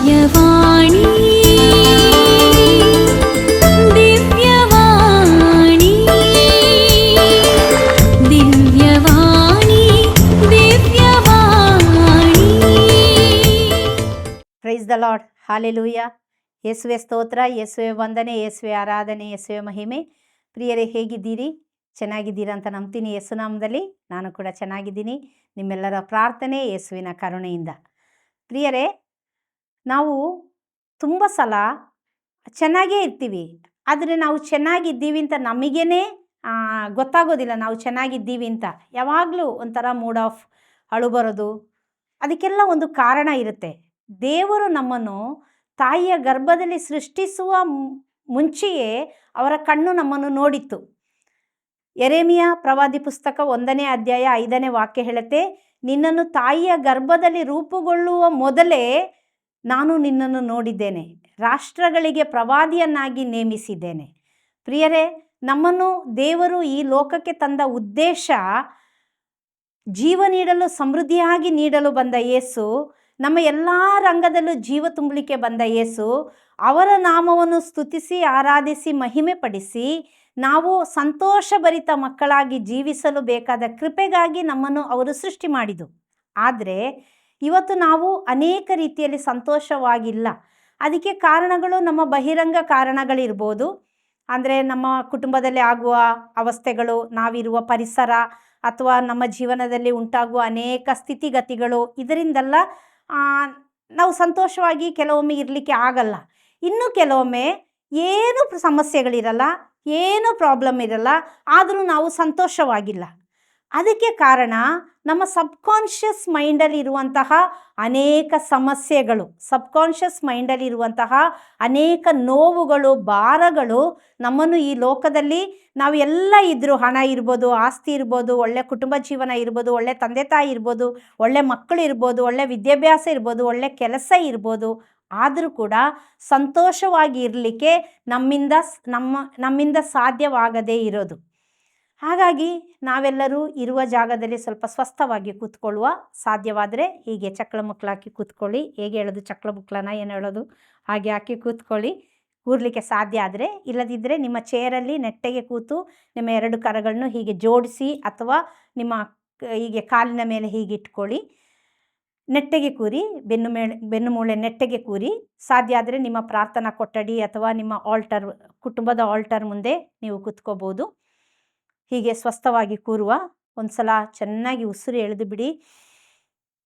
Divyavani. Divyavani. Divyavani praise the lord hallelujah ಯೇಸುವೆ ಸ್ತೋತ್ರ, ಯೇಸುವೆ ವಂದನೆ, ಯೇಸುವೆ ಆರಾಧನೆ, ಯೇಸುವೆ ಮಹಿಮೆ. ಪ್ರಿಯರೇ, ಹೇಗಿದ್ದೀರಿ? ಚೆನ್ನಾಗಿದ್ದೀರಾ ಅಂತ ನಂಬ್ತೀನಿ. ಯೇಸುನಾಮದಲ್ಲಿ ನಾನು ಕೂಡ ಚೆನ್ನಾಗಿದ್ದೀನಿ. ನಿಮ್ಮೆಲ್ಲರ ಪ್ರಾರ್ಥನೆ ಯೇಸುವಿನ ಕರುಣೆಯಿಂದ. ಪ್ರಿಯರೇ ನಾವು ತುಂಬ ಸಲ ಚೆನ್ನಾಗೇ ಇರ್ತೀವಿ. ಆದರೆ ನಾವು ಚೆನ್ನಾಗಿದ್ದೀವಿ ಅಂತ ನಮಗೇ ಗೊತ್ತಾಗೋದಿಲ್ಲ ನಾವು ಚೆನ್ನಾಗಿದ್ದೀವಿ ಅಂತ. ಯಾವಾಗಲೂ ಒಂಥರ ಮೂಡ್ ಆಫ್ ಅಳು ಬರೋದು, ಅದಕ್ಕೆಲ್ಲ ಒಂದು ಕಾರಣ ಇರುತ್ತೆ. ದೇವರು ನಮ್ಮನ್ನು ತಾಯಿಯ ಗರ್ಭದಲ್ಲಿ ಸೃಷ್ಟಿಸುವ ಮುಂಚೆಯೇ ಅವರ ಕಣ್ಣು ನಮ್ಮನ್ನು ನೋಡಿತ್ತು. ಎರೆಮಿಯ ಪ್ರವಾದಿ ಪುಸ್ತಕ ಒಂದನೇ ಅಧ್ಯಾಯ ಐದನೇ ವಾಕ್ಯ ಹೇಳುತ್ತೆ, ನಿನ್ನನ್ನು ತಾಯಿಯ ಗರ್ಭದಲ್ಲಿ ರೂಪುಗೊಳ್ಳುವ ಮೊದಲೇ ನಾನು ನಿನ್ನನ್ನು ನೋಡಿದ್ದೇನೆ. ರಾಷ್ಟ್ರಗಳಿಗೆ ಪ್ರವಾದಿಯನ್ನಾಗಿ ನೇಮಿಸಿದ್ದೇನೆ. ಪ್ರಿಯರೇ, ನಮ್ಮನ್ನು ದೇವರು ಈ ಲೋಕಕ್ಕೆ ತಂದ ಉದ್ದೇಶ ಜೀವ ನೀಡಲು, ಸಮೃದ್ಧಿಯಾಗಿ ನೀಡಲು ಬಂದ ಯೇಸು, ನಮ್ಮ ಎಲ್ಲ ರಂಗದಲ್ಲೂ ಜೀವ ತುಂಬಲಿಕ್ಕೆ ಬಂದ ಯೇಸು, ಅವರ ನಾಮವನ್ನು ಸ್ತುತಿಸಿ, ಆರಾಧಿಸಿ ಮಹಿಮೆ ಪಡಿಸಿ ನಾವು ಸಂತೋಷಭರಿತ ಮಕ್ಕಳಾಗಿ ಜೀವಿಸಲು ಬೇಕಾದ ಕೃಪೆಗಾಗಿ ನಮ್ಮನ್ನು ಅವರು ಸೃಷ್ಟಿ ಮಾಡಿದು ಆದರೆ ಇವತ್ತು ನಾವು ಅನೇಕ ರೀತಿಯಲ್ಲಿ ಸಂತೋಷವಾಗಿಲ್ಲ. ಅದಕ್ಕೆ ಕಾರಣಗಳು ನಮ್ಮ ಬಹಿರಂಗ ಕಾರಣಗಳಿರ್ಬೋದು. ಅಂದರೆ ನಮ್ಮ ಕುಟುಂಬದಲ್ಲಿ ಆಗುವ ಅವಸ್ಥೆಗಳು, ನಾವಿರುವ ಪರಿಸರ ಅಥವಾ ನಮ್ಮ ಜೀವನದಲ್ಲಿ ಉಂಟಾಗುವ ಅನೇಕ ಸ್ಥಿತಿಗತಿಗಳು, ಇದರಿಂದೆಲ್ಲ ನಾವು ಸಂತೋಷವಾಗಿ ಕೆಲವೊಮ್ಮೆ ಇರಲಿಕ್ಕೆ ಆಗಲ್ಲ. ಇನ್ನು ಕೆಲವೊಮ್ಮೆ ಏನು ಸಮಸ್ಯೆಗಳಿರಲ್ಲ, ಏನು ಪ್ರಾಬ್ಲಮ್ ಇರಲ್ಲ, ಆದರೂ ನಾವು ಸಂತೋಷವಾಗಿಲ್ಲ. ಅದಕ್ಕೆ ಕಾರಣ ನಮ್ಮ ಸಬ್ಕಾನ್ಷಿಯಸ್ ಮೈಂಡಲ್ಲಿ ಇರುವಂತಹ ಅನೇಕ ಸಮಸ್ಯೆಗಳು, ಸಬ್ಕಾನ್ಷಿಯಸ್ ಮೈಂಡಲ್ಲಿ ಇರುವಂತಹ ಅನೇಕ ನೋವುಗಳು, ಭಾರಗಳು ನಮ್ಮನ್ನು ಈ ಲೋಕದಲ್ಲಿ ನಾವು ಎಲ್ಲ ಇದ್ದರೂ ಹಣ ಇರ್ಬೋದು, ಆಸ್ತಿ ಇರ್ಬೋದು, ಒಳ್ಳೆ ಕುಟುಂಬ ಜೀವನ ಇರ್ಬೋದು, ಒಳ್ಳೆ ತಂದೆ ತಾಯಿ ಇರ್ಬೋದು, ಒಳ್ಳೆ ಮಕ್ಕಳು ಇರ್ಬೋದು, ಒಳ್ಳೆ ವಿದ್ಯಾಭ್ಯಾಸ ಇರ್ಬೋದು, ಒಳ್ಳೆ ಕೆಲಸ ಇರ್ಬೋದು, ಆದರೂ ಕೂಡ ಸಂತೋಷವಾಗಿ ಇರಲಿಕ್ಕೆ ನಮ್ಮಿಂದ ನಮ್ಮ ನಮ್ಮಿಂದ ಸಾಧ್ಯವಾಗದೇ ಇರೋದು. ಹಾಗಾಗಿ ನಾವೆಲ್ಲರೂ ಇರುವ ಜಾಗದಲ್ಲಿ ಸ್ವಲ್ಪ ಸ್ವಸ್ಥವಾಗಿ ಕೂತ್ಕೊಳ್ಳುವ ಸಾಧ್ಯವಾದರೆ ಹೀಗೆ ಚಕ್ಳ ಮುಕ್ಳಾಕಿ ಕೂತ್ಕೊಳ್ಳಿ. ಹೇಗೆ ಹೇಳೋದು? ಚಕ್ಳ ಮುಕ್ಳನ ಏನು ಹೇಳೋದು? ಹಾಗೆ ಹಾಕಿ ಕೂತ್ಕೊಳ್ಳಿ. ಕೂರಲಿಕ್ಕೆ ಸಾಧ್ಯ ಆದರೆ ಇಲ್ಲದಿದ್ದರೆ ನಿಮ್ಮ ಚೇರಲ್ಲಿ ನೆಟ್ಟಗೆ ಕೂತು ನಿಮ್ಮ ಎರಡು ಕರಗಳನ್ನು ಹೀಗೆ ಜೋಡಿಸಿ ಅಥವಾ ನಿಮ್ಮ ಹೀಗೆ ಕಾಲಿನ ಮೇಲೆ ಹೀಗೆ ಇಟ್ಕೊಳ್ಳಿ. ನೆಟ್ಟಗೆ ಕೂರಿ, ಬೆನ್ನು ಮೇಲೆ, ಬೆನ್ನು ಮೂಳೆ ನೆಟ್ಟಗೆ ಕೂರಿ, ಸಾಧ್ಯ ಆದರೆ ನಿಮ್ಮ ಪ್ರಾರ್ಥನಾ ಕೊಠಡಿ ಅಥವಾ ನಿಮ್ಮ ಆಲ್ಟರ್ ಕುಟುಂಬದ ಆಲ್ಟರ್ ಮುಂದೆ ನೀವು ಕೂತ್ಕೋಬೋದು. ಹೀಗೆ ಸ್ವಸ್ಥವಾಗಿ ಕೂರುವ ಒಂದು ಸಲ ಚೆನ್ನಾಗಿ ಉಸಿರು ಎಳೆದು ಬಿಡಿ.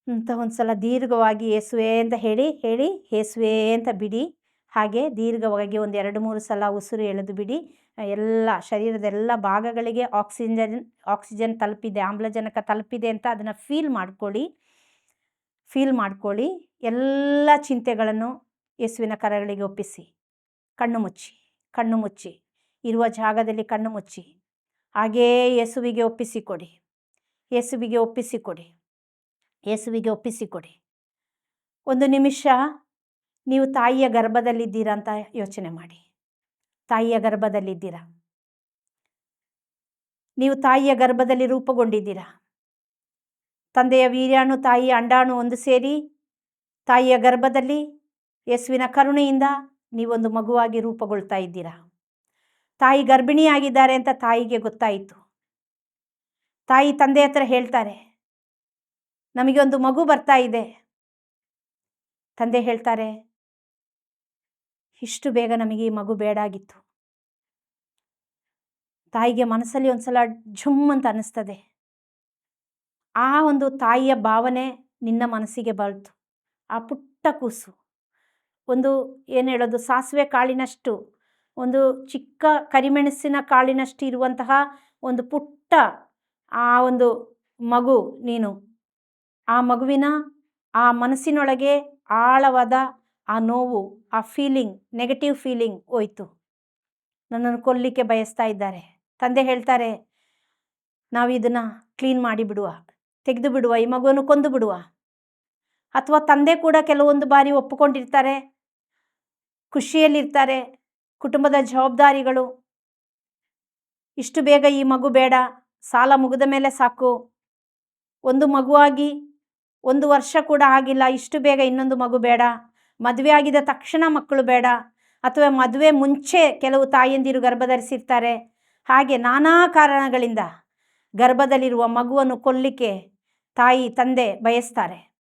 ಅಂತ ಒಂದು ಸಲ ದೀರ್ಘವಾಗಿ ಏಸುವೆ ಅಂತ ಹೇಳಿ ಹೇಳಿ ಏಸುವೆ ಅಂತ ಬಿಡಿ. ಹಾಗೆ ದೀರ್ಘವಾಗಿ ಒಂದು ಎರಡು ಮೂರು ಸಲ ಉಸಿರು ಎಳೆದು ಬಿಡಿ. ಎಲ್ಲ ಶರೀರದ ಎಲ್ಲ ಭಾಗಗಳಿಗೆ ಆಕ್ಸಿಜನ್ ಆಕ್ಸಿಜನ್ ತಲುಪಿದೆ, ಆಮ್ಲಜನಕ ತಲುಪಿದೆ ಅಂತ ಅದನ್ನು ಫೀಲ್ ಮಾಡ್ಕೊಳ್ಳಿ. ಫೀಲ್ ಮಾಡ್ಕೊಳ್ಳಿ. ಎಲ್ಲ ಚಿಂತೆಗಳನ್ನು ಯೇಸುವಿನ ಕರಗಳಿಗೆ ಒಪ್ಪಿಸಿ. ಕಣ್ಣು ಮುಚ್ಚಿ ಕಣ್ಣು ಮುಚ್ಚಿ. ಇರುವ ಜಾಗದಲ್ಲಿ ಕಣ್ಣು ಮುಚ್ಚಿ. ಹಾಗೇ ಯೇಸುವಿಗೆ ಒಪ್ಪಿಸಿಕೊಡಿ. ಯೇಸುವಿಗೆ ಒಪ್ಪಿಸಿಕೊಡಿ. ಯೇಸುವಿಗೆ ಒಪ್ಪಿಸಿಕೊಡಿ. ಒಂದು ನಿಮಿಷ, ನೀವು ತಾಯಿಯ ಗರ್ಭದಲ್ಲಿದ್ದೀರಾ ಅಂತ ಯೋಚನೆ ಮಾಡಿ. ತಾಯಿಯ ಗರ್ಭದಲ್ಲಿದ್ದೀರಾ? ನೀವು ತಾಯಿಯ ಗರ್ಭದಲ್ಲಿ ರೂಪುಗೊಂಡಿದ್ದೀರಾ? ತಂದೆಯ ವೀರ್ಯಾಣು, ತಾಯಿಯ ಅಂಡಾಣು ಒಂದು ಸೇರಿ, ತಾಯಿಯ ಗರ್ಭದಲ್ಲಿ, ಯೇಸುವಿನ ಕರುಣೆಯಿಂದ ನೀವೊಂದು ಮಗುವಾಗಿ ರೂಪುಗೊಳ್ತಾ ಇದ್ದೀರಾ? ತಾಯಿ ಗರ್ಭಿಣಿಯಾಗಿದ್ದಾರೆ ಅಂತ ತಾಯಿಗೆ ಗೊತ್ತಾಯಿತು. ತಾಯಿ ತಂದೆ ಹತ್ರ ಹೇಳ್ತಾರೆ, ನಮಗೆ ಒಂದು ಮಗು ಬರ್ತಾ ಇದೆ. ತಂದೆ ಹೇಳ್ತಾರೆ, ಇಷ್ಟು ಬೇಗ ನಮಗೆ ಈ ಮಗು ಬೇಡಾಗಿತ್ತು ತಾಯಿಗೆ ಮನಸ್ಸಲ್ಲಿ ಒಂದ್ಸಲ ಝುಮ್ ಅಂತ ಅನ್ನಿಸ್ತದೆ. ಆ ಒಂದು ತಾಯಿಯ ಭಾವನೆ ನಿನ್ನ ಮನಸ್ಸಿಗೆ ಬರ್ತು ಆ ಪುಟ್ಟ ಕೂಸು. ಒಂದು ಏನು ಹೇಳೋದು, ಸಾಸಿವೆ ಕಾಳಿನಷ್ಟು ಒಂದು ಚಿಕ್ಕ ಕರಿಮೆಣಸಿನ ಕಾಳಿನಷ್ಟು ಇರುವಂತಹ ಒಂದು ಪುಟ್ಟ ಆ ಒಂದು ಮಗು ನೀನು. ಆ ಮಗುವಿನ ಆ ಮನಸ್ಸಿನೊಳಗೆ ಆಳವಾದ ಆ ನೋವು, ಆ ಫೀಲಿಂಗ್ ನೆಗೆಟಿವ್ ಫೀಲಿಂಗ್ ಹೋಯ್ತು. ನನ್ನನ್ನು ಕೊಲ್ಲಿಕ್ಕೆ ಬಯಸ್ತಾ ಇದ್ದಾರೆ. ತಂದೆ ಹೇಳ್ತಾರೆ, ನಾವು ಇದನ್ನು ಕ್ಲೀನ್ ಮಾಡಿ ಬಿಡುವ, ತೆಗೆದು ಬಿಡುವ, ಈ ಮಗುವನ್ನು ಕೊಂದು ಬಿಡುವ. ಅಥವಾ ತಂದೆ ಕೂಡ ಕೆಲವೊಂದು ಬಾರಿ ಒಪ್ಪಿಕೊಂಡಿರ್ತಾರೆ, ಖುಷಿಯಲ್ಲಿರ್ತಾರೆ ಕುಟುಂಬದ ಜವಾಬ್ದಾರಿಗಳು. ಇಷ್ಟು ಬೇಗ ಈ ಮಗು ಬೇಡ, ಸಾಲ ಮುಗಿದ ಮೇಲೆ ಸಾಕು. ಒಂದು ಮಗುವಾಗಿ ಒಂದು ವರ್ಷ ಕೂಡ ಆಗಿಲ್ಲ, ಇಷ್ಟು ಬೇಗ ಇನ್ನೊಂದು ಮಗು ಬೇಡ. ಮದುವೆ ಆಗಿದ ತಕ್ಷಣ ಮಕ್ಕಳು ಬೇಡ. ಅಥವಾ ಮದುವೆ ಮುಂಚೆ ಕೆಲವು ತಾಯಂದಿರು ಗರ್ಭಧರಿಸಿರ್ತಾರೆ. ಹಾಗೆ ನಾನಾ ಕಾರಣಗಳಿಂದ ಗರ್ಭದಲ್ಲಿರುವ ಮಗುವನ್ನು ಕೊಲ್ಲಿಕ್ಕೆ ತಾಯಿ, ತಂದೆ ಬಯಸ್ತಾರೆ.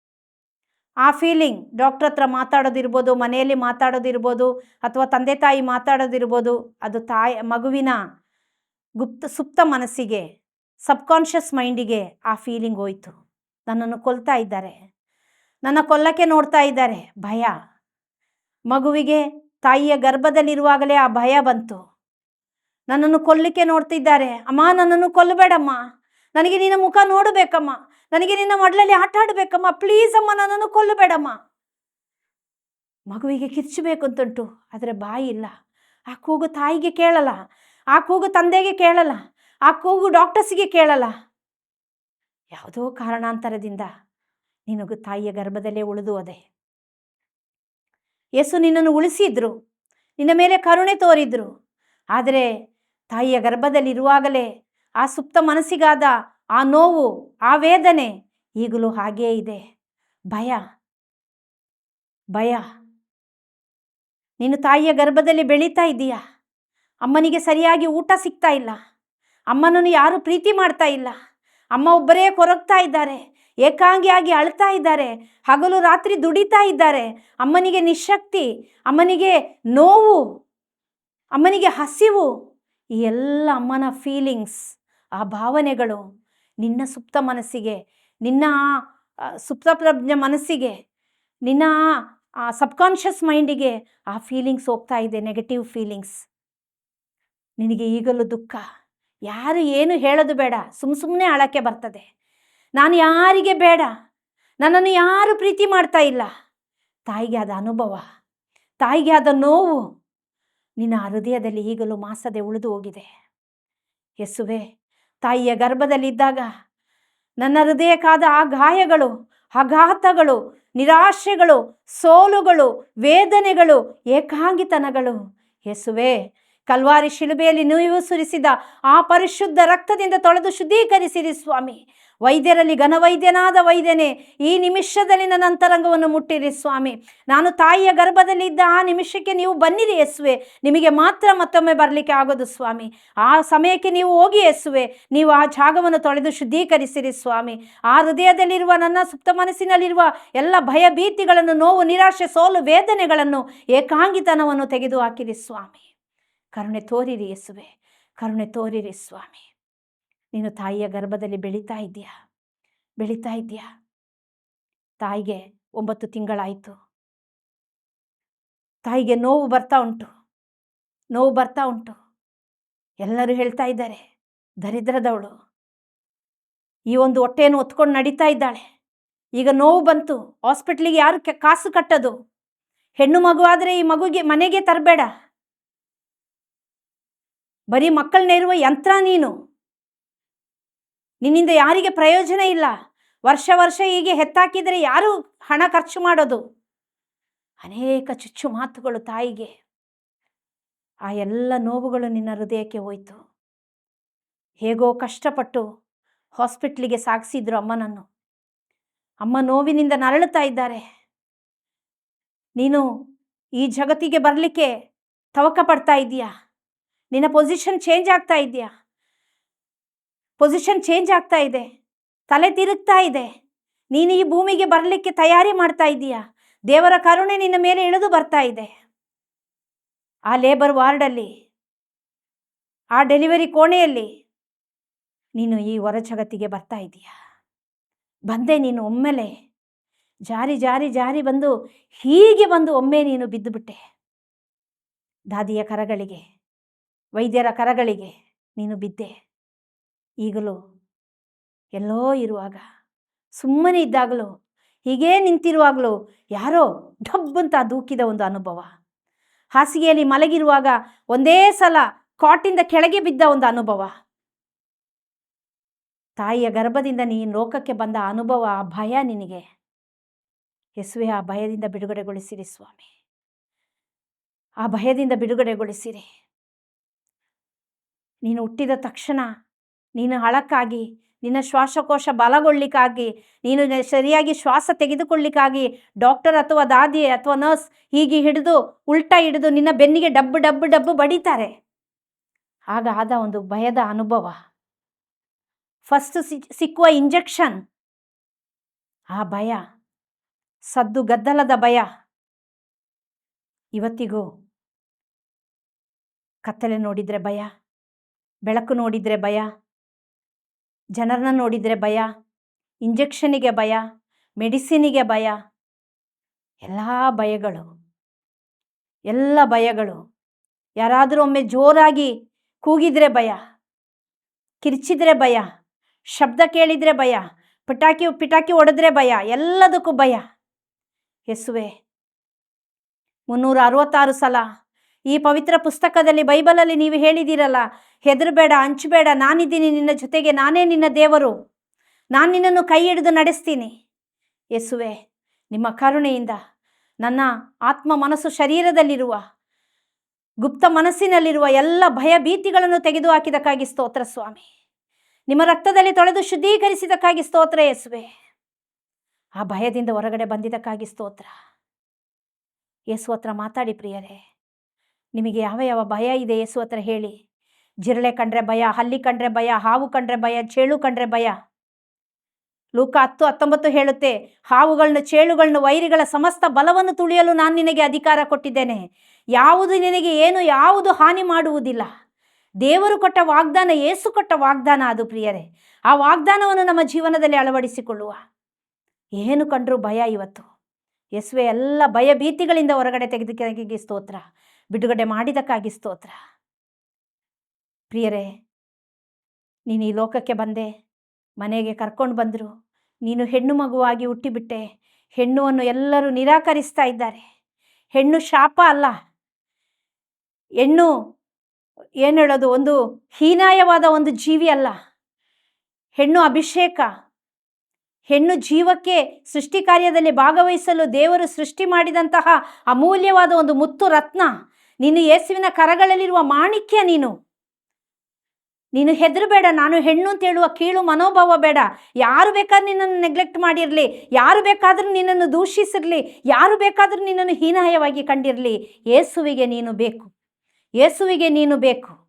ಆ ಫೀಲಿಂಗ್ ಡಾಕ್ಟ್ರ್ ಹತ್ರ ಮಾತಾಡೋದಿರ್ಬೋದು, ಮನೆಯಲ್ಲಿ ಮಾತಾಡೋದಿರ್ಬೋದು, ಅಥವಾ ತಂದೆ ತಾಯಿ ಮಾತಾಡೋದಿರ್ಬೋದು, ಅದು ತಾಯಿ, ಮಗುವಿನ ಗುಪ್ತ, ಸುಪ್ತ ಮನಸ್ಸಿಗೆ ಸಬ್ಕಾನ್ಷಿಯಸ್ ಮೈಂಡಿಗೆ ಆ ಫೀಲಿಂಗ್ ಹೋಯಿತು. ನನ್ನನ್ನು ಕೊಲ್ತಾ ಇದ್ದಾರೆ. ನನ್ನ ಕೊಲ್ಲಕ್ಕೆ ನೋಡ್ತಾ ಇದ್ದಾರೆ. ಭಯ. ಮಗುವಿಗೆ ತಾಯಿಯ ಗರ್ಭದಲ್ಲಿರುವಾಗಲೇ ಆ ಭಯ ಬಂತು. ನನ್ನನ್ನು ಕೊಲ್ಲಿಕ್ಕೆ ನೋಡ್ತಿದ್ದಾರೆ. ಅಮ್ಮ, ನನ್ನನ್ನು ಕೊಲ್ಲಬೇಡಮ್ಮ. ನನಗೆ ನಿನ್ನ ಮುಖ ನೋಡಬೇಕಮ್ಮ. ನನಗೆ ನಿನ್ನ ಮಡಲಲ್ಲಿ ಆಟ ಆಡಬೇಕಮ್ಮ. ಪ್ಲೀಸ್ ಅಮ್ಮ, ನನ್ನನ್ನು ಕೊಲ್ಲಬೇಡಮ್ಮ. ಮಗುವಿಗೆ ಕಿರ್ಚಬೇಕು ಅಂತುಂಟು, ಆದರೆ ಬಾಯಿ ಇಲ್ಲ. ಆ ಕೂಗು ತಾಯಿಗೆ ಕೇಳಲ್ಲ. ಆ ಕೂಗು ತಂದೆಗೆ ಕೇಳಲ್ಲ. ಆ ಕೂಗು ಡಾಕ್ಟರ್ಸಿಗೆ ಕೇಳಲ್ಲ. ಯಾವುದೋ ಕಾರಣಾಂತರದಿಂದ ನಿನಗೂ ತಾಯಿಯ ಗರ್ಭದಲ್ಲೇ ಉಳಿದು ಹೋದೆ. ಯೇಸು ನಿನ್ನನ್ನು ಉಳಿಸಿದ್ರು. ನಿನ್ನ ಮೇಲೆ ಕರುಣೆ ತೋರಿದ್ರು. ಆದರೆ ತಾಯಿಯ ಗರ್ಭದಲ್ಲಿರುವಾಗಲೇ ಆ ಸುಪ್ತ ಮನಸ್ಸಿಗಾದ ಆ ನೋವು, ಆ ವೇದನೆ ಈಗಲೂ ಹಾಗೇ ಇದೆ. ಭಯ. ಭಯ. ನೀನು ತಾಯಿಯ ಗರ್ಭದಲ್ಲಿ ಬೆಳೀತಾ ಇದ್ದೀಯಾ? ಅಮ್ಮನಿಗೆ ಸರಿಯಾಗಿ ಊಟ ಸಿಗ್ತಾ ಇಲ್ಲ. ಅಮ್ಮನನ್ನು ಯಾರು ಪ್ರೀತಿ ಮಾಡ್ತಾ ಇಲ್ಲ. ಅಮ್ಮ ಒಬ್ಬರೇ ಕೊರಗ್ತಾ ಇದ್ದಾರೆ, ಏಕಾಂಗಿಯಾಗಿ ಅಳ್ತಾ ಇದ್ದಾರೆ, ಹಗಲು ರಾತ್ರಿ ದುಡಿತಾ ಇದ್ದಾರೆ. ಅಮ್ಮನಿಗೆ ನಿಶಕ್ತಿ, ಅಮ್ಮನಿಗೆ ನೋವು, ಅಮ್ಮನಿಗೆ ಹಸಿವು, ಈ ಎಲ್ಲ ಅಮ್ಮನ ಫೀಲಿಂಗ್ಸ್ ಆ ಭಾವನೆಗಳು ನಿನ್ನ ಸುಪ್ತ ಮನಸ್ಸಿಗೆ, ನಿನ್ನ ಸುಪ್ತ ಪ್ರಜ್ಞ ಮನಸ್ಸಿಗೆ, ನಿನ್ನ, ಆ, ಸಬ್ಕಾನ್ಷಿಯಸ್ ಮೈಂಡಿಗೆ ಆ ಫೀಲಿಂಗ್ಸ್ ಹೋಗ್ತಾ ಇದೆ, ನೆಗೆಟಿವ್ ಫೀಲಿಂಗ್ಸ್. ನಿನಗೆ ಈಗಲೂ ದುಃಖ. ಯಾರು ಏನು ಹೇಳೋದು ಬೇಡ ಸುಮ್ಮ ಸುಮ್ಮನೆ ಅಳಕ್ಕೆ ಬರ್ತದೆ. ನಾನು ಯಾರಿಗೆ ಬೇಡ, ನನ್ನನ್ನು ಯಾರು ಪ್ರೀತಿ ಮಾಡ್ತಾ ಇಲ್ಲ. ತಾಯಿಗೆ ಆದ ಅನುಭವ, ತಾಯಿಗೆ ಆದ ನೋವು ನಿನ್ನ ಹೃದಯದಲ್ಲಿ ಈಗಲೂ ಮಾಸದೆ ಉಳಿದು ಹೋಗಿದೆ. ಯೇಸುವೆ ತಾಯಿಯ ಗರ್ಭದಲ್ಲಿದ್ದಾಗ ನನ್ನ ಹೃದಯಕ್ಕಾದ ಆ ಗಾಯಗಳು, ಆಘಾತಗಳು, ನಿರಾಶೆಗಳು, ಸೋಲುಗಳು, ವೇದನೆಗಳು, ಏಕಾಂಗಿತನಗಳು. ಯೇಸುವೆ, ಕಲ್ವಾರಿ ಶಿಲುಬೆಯಲ್ಲಿ ನೀವು ಸುರಿಸಿದ ಆ ಪರಿಶುದ್ಧ ರಕ್ತದಿಂದ ತೊಳೆದು ಶುದ್ಧೀಕರಿಸಿರಿ ಸ್ವಾಮಿ. ವೈದ್ಯರಲ್ಲಿ ಘನವೈದ್ಯನಾದ ವೈದ್ಯನೇ, ಈ ನಿಮಿಷದಲ್ಲಿ ನನ್ನ ಅಂತರಂಗವನ್ನು ಮುಟ್ಟಿರಿ ಸ್ವಾಮಿ. ನಾನು ತಾಯಿಯ ಗರ್ಭದಲ್ಲಿ ಇದ್ದ ಆ ನಿಮಿಷಕ್ಕೆ ನೀವು ಬನ್ನಿರಿ ಎಸುವೆ ನಿಮಗೆ ಮಾತ್ರ ಮತ್ತೊಮ್ಮೆ ಬರಲಿಕ್ಕೆ ಆಗೋದು ಸ್ವಾಮಿ. ಆ ಸಮಯಕ್ಕೆ ನೀವು ಹೋಗಿ ಎಸುವೆ ನೀವು ಆ ಜಾಗವನ್ನು ತೊಳೆದು ಶುದ್ಧೀಕರಿಸಿರಿ ಸ್ವಾಮಿ. ಆ ಹೃದಯದಲ್ಲಿರುವ ನನ್ನ ಸುಪ್ತ ಮನಸ್ಸಿನಲ್ಲಿರುವ ಎಲ್ಲ ಭಯ ಭೀತಿಗಳನ್ನು, ನೋವು, ನಿರಾಶೆ, ಸೋಲು, ವೇದನೆಗಳನ್ನು, ಏಕಾಂಗಿತನವನ್ನು ತೆಗೆದು ಹಾಕಿರಿ ಸ್ವಾಮಿ. ಕರುಣೆ ತೋರಿರಿ ಎಸುವೆ ಕರುಣೆ ತೋರಿರಿ ಸ್ವಾಮಿ. ನೀನು ತಾಯಿಯ ಗರ್ಭದಲ್ಲಿ ಬೆಳೀತಾ ಇದ್ದೀಯಾ? ಬೆಳೀತಾ ಇದ್ದೀಯಾ? ತಾಯಿಗೆ ಒಂಬತ್ತು ತಿಂಗಳಾಯಿತು. ತಾಯಿಗೆ ನೋವು ಬರ್ತಾ ಉಂಟು. ನೋವು ಬರ್ತಾ ಉಂಟು. ಎಲ್ಲರೂ ಹೇಳ್ತಾ ಇದ್ದಾರೆ, ದರಿದ್ರದವಳು. ಈ ಒಂದು ಹೊಟ್ಟೆಯನ್ನು ಹೊತ್ಕೊಂಡು ನಡೀತಾ ಇದ್ದಾಳೆ. ಈಗ ನೋವು ಬಂತು. ಹಾಸ್ಪಿಟ್ಲಿಗೆ ಯಾರು ಕಾಸು ಕಟ್ಟೋದು? ಹೆಣ್ಣು ಮಗು ಆದರೆ ಈ ಮಗುಗೆ, ಮನೆಗೆ ತರಬೇಡ. ಬರೀ ಮಕ್ಕಳನ್ನ ಇರುವ ಯಂತ್ರ ನೀನು. ನಿನ್ನಿಂದ ಯಾರಿಗೆ ಪ್ರಯೋಜನ ಇಲ್ಲ? ವರ್ಷ ವರ್ಷ ಹೀಗೆ ಹೆತ್ತಾಕಿದರೆ ಯಾರು ಹಣ ಖರ್ಚು ಮಾಡೋದು? ಅನೇಕ ಚುಚ್ಚು ಮಾತುಗಳು ತಾಯಿಗೆ. ಆ ಎಲ್ಲ ನೋವುಗಳು ನಿನ್ನ ಹೃದಯಕ್ಕೆ ಹೋಯಿತು. ಹೇಗೋ ಕಷ್ಟಪಟ್ಟು ಹಾಸ್ಪಿಟ್ಲಿಗೆ ಸಾಗಿಸಿದ್ರು ಅಮ್ಮನನ್ನು. ಅಮ್ಮ ನೋವಿನಿಂದ ನರಳುತ್ತಾ ಇದ್ದಾರೆ. ನೀನು ಈ ಜಗತ್ತಿಗೆ ಬರಲಿಕ್ಕೆ ತವಕ ಪಡ್ತಾ ಇದೀಯಾ? ನಿನ್ನ ಪೊಸಿಷನ್ ಚೇಂಜ್ ಆಗ್ತಾ ಇದೆಯಾ? ಪೊಸಿಷನ್ ಚೇಂಜ್ ಆಗ್ತಾ ಇದೆ. ತಲೆ ತಿರುಗ್ತಾ ಇದೆ. ನೀನು ಈ ಭೂಮಿಗೆ ಬರಲಿಕ್ಕೆ ತಯಾರಿ ಮಾಡ್ತಾ ಇದ್ದೀಯಾ ದೇವರ ಕರುಣೆ ನಿನ್ನ ಮೇಲೆ ಇಳಿದು ಬರ್ತಾ ಇದೆ. ಆ ಲೇಬರ್ ವಾರ್ಡಲ್ಲಿ, ಆ ಡೆಲಿವರಿ ಕೋಣೆಯಲ್ಲಿ ನೀನು ಈ ಹೊರ ಬರ್ತಾ ಇದೀಯಾ? ಬಂದೆ ನೀನು ಒಮ್ಮೆಲೆ. ಜಾರಿ ಜಾರಿ ಜಾರಿ ಬಂದು ಹೀಗೆ ಬಂದು ಒಮ್ಮೆ ನೀನು ಬಿದ್ದುಬಿಟ್ಟೆ. ದಾದಿಯ ಕರಗಳಿಗೆ, ವೈದ್ಯರ ಕರಗಳಿಗೆ ನೀನು ಬಿದ್ದೆ. ಈಗಲೂ ಎಲ್ಲೋ ಇರುವಾಗ ಸುಮ್ಮನೆ ಇದ್ದಾಗಲೂ, ಹೀಗೇ ನಿಂತಿರುವಾಗಲೂ ಯಾರೋ ಡಬ್ಬಂತ ದೂಕಿದ ಒಂದು ಅನುಭವ. ಹಾಸಿಗೆಯಲ್ಲಿ ಮಲಗಿರುವಾಗ ಒಂದೇ ಸಲ ಕಾಟಿಂದ ಕೆಳಗೆ ಬಿದ್ದ ಒಂದು ಅನುಭವ. ತಾಯಿಯ ಗರ್ಭದಿಂದ ನೀನು ಲೋಕಕ್ಕೆ ಬಂದ ಅನುಭವ, ಆ ಭಯ ನಿನಗೆ. ಯೇಸುವೆ, ಆ ಭಯದಿಂದ ಬಿಡುಗಡೆಗೊಳಿಸಿರಿ ಸ್ವಾಮಿ. ಆ ಭಯದಿಂದ ಬಿಡುಗಡೆಗೊಳಿಸಿರಿ. ನೀನು ಹುಟ್ಟಿದ ತಕ್ಷಣ ನೀನು ಹಳಕ್ಕಾಗಿ, ನಿನ್ನ ಶ್ವಾಸಕೋಶ ಬಲಗೊಳ್ಳಿಕ್ಕಾಗಿ, ನೀನು ಸರಿಯಾಗಿ ಶ್ವಾಸ ತೆಗೆದುಕೊಳ್ಳಿಕ್ಕಾಗಿ ಡಾಕ್ಟರ್ ಅಥವಾ ದಾದಿ ಅಥವಾ ನರ್ಸ್ ಹೀಗೆ ಹಿಡಿದು ಉಲ್ಟಾ ಹಿಡಿದು ನಿನ್ನ ಬೆನ್ನಿಗೆ ಡಬ್ಬು ಡಬ್ಬು ಡಬ್ಬು ಬಡಿತಾರೆ. ಆಗ ಆದ ಒಂದು ಭಯದ ಅನುಭವ. ಫಸ್ಟ್ ಸಿಕ್ಕುವ ಇಂಜೆಕ್ಷನ್. ಆ ಭಯ, ಸದ್ದು ಗದ್ದಲದ ಭಯ. ಇವತ್ತಿಗೂ ಕತ್ತಲೆ ನೋಡಿದರೆ ಭಯ, ಬೆಳಕು ನೋಡಿದರೆ ಭಯ. ಜನರನ್ನ ನೋಡಿದರೆ ಭಯ ಇಂಜೆಕ್ಷನಿಗೆ ಭಯ ಮೆಡಿಸಿನಿಗೆ ಭಯ, ಎಲ್ಲ ಭಯಗಳು. ಎಲ್ಲ ಭಯಗಳು. ಯಾರಾದರೂ ಒಮ್ಮೆ ಜೋರಾಗಿ ಕೂಗಿದರೆ ಭಯ, ಕಿರ್ಚಿದ್ರೆ ಭಯ, ಶಬ್ದ ಕೇಳಿದರೆ ಭಯ, ಪಟಾಕಿ ಪಿಟಾಕಿ ಹೊಡೆದ್ರೆ ಭಯ, ಎಲ್ಲದಕ್ಕೂ ಭಯ. ಎಸುವೆ ಮುನ್ನೂರ ಅರವತ್ತಾರು ಸಲ ಈ ಪವಿತ್ರ ಪುಸ್ತಕದಲ್ಲಿ ಬೈಬಲಲ್ಲಿ ನೀವು ಹೇಳಿದ್ದೀರಲ್ಲ, ಹೆದರಬೇಡ, ಹಂಚಬೇಡ, ನಾನಿದ್ದೀನಿ ನಿನ್ನ ಜೊತೆಗೆ, ನಾನೇ ನಿನ್ನ ದೇವರು. ನಾನು ನಿನ್ನನ್ನು ಕೈ ಹಿಡಿದು ನಡೆಸ್ತೀನಿ. ಯೇಸುವೆ, ನಿಮ್ಮ ಕರುಣೆಯಿಂದ ನನ್ನ ಆತ್ಮ ಮನಸ್ಸು ಶರೀರದಲ್ಲಿರುವ, ಗುಪ್ತ ಮನಸ್ಸಿನಲ್ಲಿರುವ ಎಲ್ಲ ಭಯ ಭೀತಿಗಳನ್ನು ತೆಗೆದುಹಾಕಿದಕ್ಕಾಗಿ ಸ್ತೋತ್ರ ಸ್ವಾಮಿ. ನಿಮ್ಮ ರಕ್ತದಲ್ಲಿ ತೊಳೆದು ಶುದ್ಧೀಕರಿಸಿದಕ್ಕಾಗಿ ಸ್ತೋತ್ರ ಯೇಸುವೆ. ಆ ಭಯದಿಂದ ಹೊರಗಡೆ ಬಂದಿದ್ದಕ್ಕಾಗಿ ಸ್ತೋತ್ರ. ಯೇಸು ಹತ್ರ ಮಾತಾಡಿ ಪ್ರಿಯರೇ ನಿಮಗೆ ಯಾವ ಯಾವ ಭಯ ಇದೆ ಯೇಸು ಹತ್ರ ಹೇಳಿ. ಜಿರಳೆ ಕಂಡ್ರೆ ಭಯ, ಹಲ್ಲಿ ಕಂಡ್ರೆ ಭಯ, ಹಾವು ಕಂಡ್ರೆ ಭಯ, ಚೇಳು ಕಂಡ್ರೆ ಭಯ. ಲೂಕ ಹತ್ತು ಹತ್ತೊಂಬತ್ತು ಹೇಳುತ್ತೆ ಹಾವುಗಳನ್ನು ಚೇಳುಗಳನ್ನು ವೈರಿಗಳ ಸಮಸ್ತ ಬಲವನ್ನು ತುಳಿಯಲು ನಾನು ನಿನಗೆ ಅಧಿಕಾರ ಕೊಟ್ಟಿದ್ದೇನೆ. ಯಾವುದು ನಿನಗೆ ಏನು ಯಾವುದು ಹಾನಿ ಮಾಡುವುದಿಲ್ಲ. ದೇವರು ಕೊಟ್ಟ ವಾಗ್ದಾನ ಏಸು ಕೊಟ್ಟ ವಾಗ್ದಾನ ಅದು ಪ್ರಿಯರೇ. ಆ ವಾಗ್ದಾನವನ್ನು ನಮ್ಮ ಜೀವನದಲ್ಲಿ ಅಳವಡಿಸಿಕೊಳ್ಳುವ. ಏನು ಕಂಡ್ರೂ ಭಯ ಇವತ್ತು. ಯೇಸುವೆ ಎಲ್ಲ ಭಯ ಭೀತಿಗಳಿಂದ ಹೊರಗಡೆ ತೆಗೆದಕ್ಕಾಗಿ ಸ್ತೋತ್ರ. ಬಿಡುಗಡೆ ಮಾಡಿದಕ್ಕಾಗಿ ಸ್ತೋತ್ರ. ಪ್ರಿಯರೇ, ನೀನು ಈ ಲೋಕಕ್ಕೆ ಬಂದೆ, ಮನೆಗೆ ಕರ್ಕೊಂಡು ಬಂದರು, ನೀನು ಹೆಣ್ಣು ಮಗುವಾಗಿ ಹುಟ್ಟಿಬಿಟ್ಟೆ, ಹೆಣ್ಣುವನ್ನು ಎಲ್ಲರೂ ನಿರಾಕರಿಸ್ತಾ ಇದ್ದಾರೆ. ಹೆಣ್ಣು ಶಾಪ ಅಲ್ಲ. ಹೆಣ್ಣು, ಏನು ಹೇಳೋದು, ಒಂದು ಹೀನಾಯವಾದ ಒಂದು ಜೀವಿ ಅಲ್ಲ. ಹೆಣ್ಣು ಅಭಿಷೇಕ. ಹೆಣ್ಣು ಜೀವಕ್ಕೆ ಸೃಷ್ಟಿ ಕಾರ್ಯದಲ್ಲಿ ಭಾಗವಹಿಸಲು ದೇವರು ಸೃಷ್ಟಿ ಮಾಡಿದಂತಹ ಅಮೂಲ್ಯವಾದ ಒಂದು ಮುತ್ತು ರತ್ನ. ನೀನು ಯೇಸುವಿನ ಕರಗಳಲ್ಲಿರುವ ಮಾಣಿಕ್ಯ ನೀನು. ನೀನು ಹೆದರಬೇಡ ನಾನು ಹೆಣ್ಣು ಅಂತ ಹೇಳುವ ಕೀಳು ಮನೋಭಾವ ಬೇಡ. ಯಾರು ಬೇಕಾದ್ರೂ ನಿನ್ನನ್ನು ನೆಗ್ಲೆಕ್ಟ್ ಮಾಡಿರಲಿ, ಯಾರು ಬೇಕಾದರೂ ನಿನ್ನನ್ನು ದೂಷಿಸಿರಲಿ, ಯಾರು ಬೇಕಾದರೂ ನಿನ್ನನ್ನು ಹೀನಾಯವಾಗಿ ಕಂಡಿರಲಿ, ಯೇಸುವಿಗೆ ನೀನು ಬೇಕು. ಯೇಸುವಿಗೆ ನೀನು ಬೇಕು.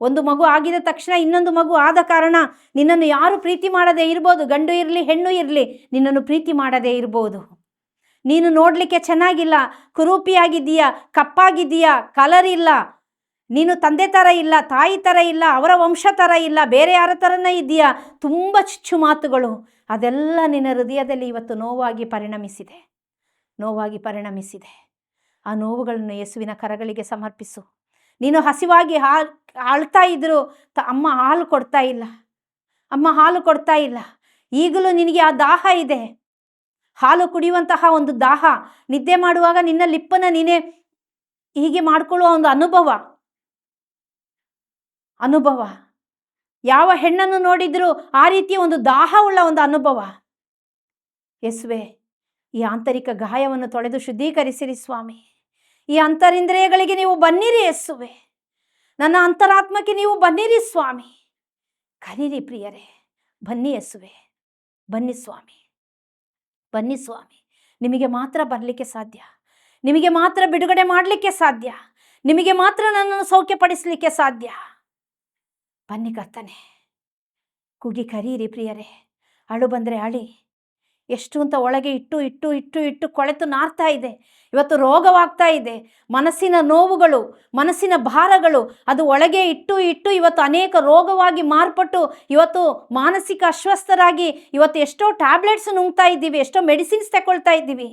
ಒಂದು ಮಗು ಆಗಿದ ತಕ್ಷಣ ಇನ್ನೊಂದು ಮಗು ಆದ ಕಾರಣ ನಿನ್ನನ್ನು ಯಾರು ಪ್ರೀತಿ ಮಾಡದೇ ಇರ್ಬೋದು, ಗಂಡು ಇರಲಿ, ಹೆಣ್ಣು ಇರಲಿ, ನಿನ್ನನ್ನು ಪ್ರೀತಿ ಮಾಡದೇ ಇರ್ಬೋದು. ನೀನು ನೋಡಲಿಕ್ಕೆ ಚೆನ್ನಾಗಿಲ್ಲ, ಕುರೂಪಿಯಾಗಿದ್ದೀಯ, ಕಪ್ಪಾಗಿದ್ದೀಯ, ಕಲರ್ ಇಲ್ಲ. ನೀನು ತಂದೆ ಥರ ಇಲ್ಲ, ತಾಯಿ ಥರ ಇಲ್ಲ, ಅವರ ವಂಶ ಥರ ಇಲ್ಲ, ಬೇರೆ ಯಾರ ಥರನೇ ಇದೆಯಾ ತುಂಬ ಚುಚ್ಚು ಮಾತುಗಳು. ಅದೆಲ್ಲ ನಿನ್ನ ಹೃದಯದಲ್ಲಿ ಇವತ್ತು ನೋವಾಗಿ ಪರಿಣಮಿಸಿದೆ. ನೋವಾಗಿ ಪರಿಣಮಿಸಿದೆ. ಆ ನೋವುಗಳನ್ನು ಯೇಸುವಿನ ಕರಗಳಿಗೆ ಸಮರ್ಪಿಸು. ನೀನು ಹಸಿವಾಗಿ ಹಾಲು ಅಳ್ತಾ ಇದ್ದರೂ ತ, ಅಮ್ಮ ಹಾಲು ಕೊಡ್ತಾ ಇಲ್ಲ. ಅಮ್ಮ ಹಾಲು ಕೊಡ್ತಾ ಇಲ್ಲ. ಈಗಲೂ ನಿನಗೆ ಆ ದಾಹ ಇದೆ. ಹಾಲು ಕುಡಿಯುವಂತಹ ಒಂದು ದಾಹ, ನಿದ್ದೆ ಮಾಡುವಾಗ ನಿನ್ನ ಲಿಪ್ಪನ್ನ ನೀನೇ ಹೀಗೆ ಮಾಡಿಕೊಳ್ಳುವ ಒಂದು ಅನುಭವ. ಅನುಭವ. ಯಾವ ಹೆಣ್ಣನ್ನು ನೋಡಿದರೂ ಆ ರೀತಿಯ ಒಂದು ದಾಹವುಳ್ಳ ಒಂದು ಅನುಭವ. ಎಸ್ವೆ ಈ ಆಂತರಿಕ ಗಾಯವನ್ನು ತೊಳೆದು ಶುದ್ಧೀಕರಿಸಿರಿ ಸ್ವಾಮಿ. ಈ ಅಂತರಿಂದ್ರಿಯಗಳಿಗೆ ನೀವು ಬನ್ನಿರಿ ಎಸ್ಸುವೆ ನನ್ನ ಅಂತರಾತ್ಮಕ್ಕೆ ನೀವು ಬನ್ನಿರಿ ಸ್ವಾಮಿ. ಕರೀರಿ ಪ್ರಿಯರೇ, ಬನ್ನಿ ಎಸ್ಸುವೆ ಬನ್ನಿ ಸ್ವಾಮಿ. ಬನ್ನಿ ಸ್ವಾಮಿ. ನಿಮಗೆ ಮಾತ್ರ ಬರಲಿಕ್ಕೆ ಸಾಧ್ಯ? ನಿಮಗೆ ಮಾತ್ರ ಬಿಡುಗಡೆ ಮಾಡಲಿಕ್ಕೆ ಸಾಧ್ಯ? ನಿಮಗೆ ಮಾತ್ರ ನನ್ನನ್ನು ಸೌಖ್ಯಪಡಿಸಲಿಕ್ಕೆ ಸಾಧ್ಯ? ಬನ್ನಿ ಕರ್ತನೆ. ಕೂಗಿ ಕರೀರಿ ಪ್ರಿಯರೇ. ಅಳು ಬಂದರೆ ಅಳಿ. ಎಷ್ಟು ಅಂತ ಒಳಗೆ ಇಟ್ಟು ಇಟ್ಟು ಇಟ್ಟು ಇಟ್ಟು ಕೊಳೆತು ನಾರ್ತಾ ಇದೆ. ಇವತ್ತು ರೋಗವಾಗ್ತಾ ಇದೆ. ಮನಸ್ಸಿನ ನೋವುಗಳು, ಮನಸ್ಸಿನ ಭಾರಗಳು ಅದು ಒಳಗೆ ಇಟ್ಟು ಇಟ್ಟು ಇವತ್ತು ಅನೇಕ ರೋಗವಾಗಿ ಮಾರ್ಪಟ್ಟು ಇವತ್ತು ಮಾನಸಿಕ ಅಸ್ವಸ್ಥರಾಗಿ ಇವತ್ತು ಎಷ್ಟೋ ಟ್ಯಾಬ್ಲೆಟ್ಸ್ ನುಂಗ್ತಾ ಇದ್ದೀವಿ, ಎಷ್ಟೋ ಮೆಡಿಸಿನ್ಸ್ ತಗೊಳ್ತಾ ಇದ್ದೀವಿ.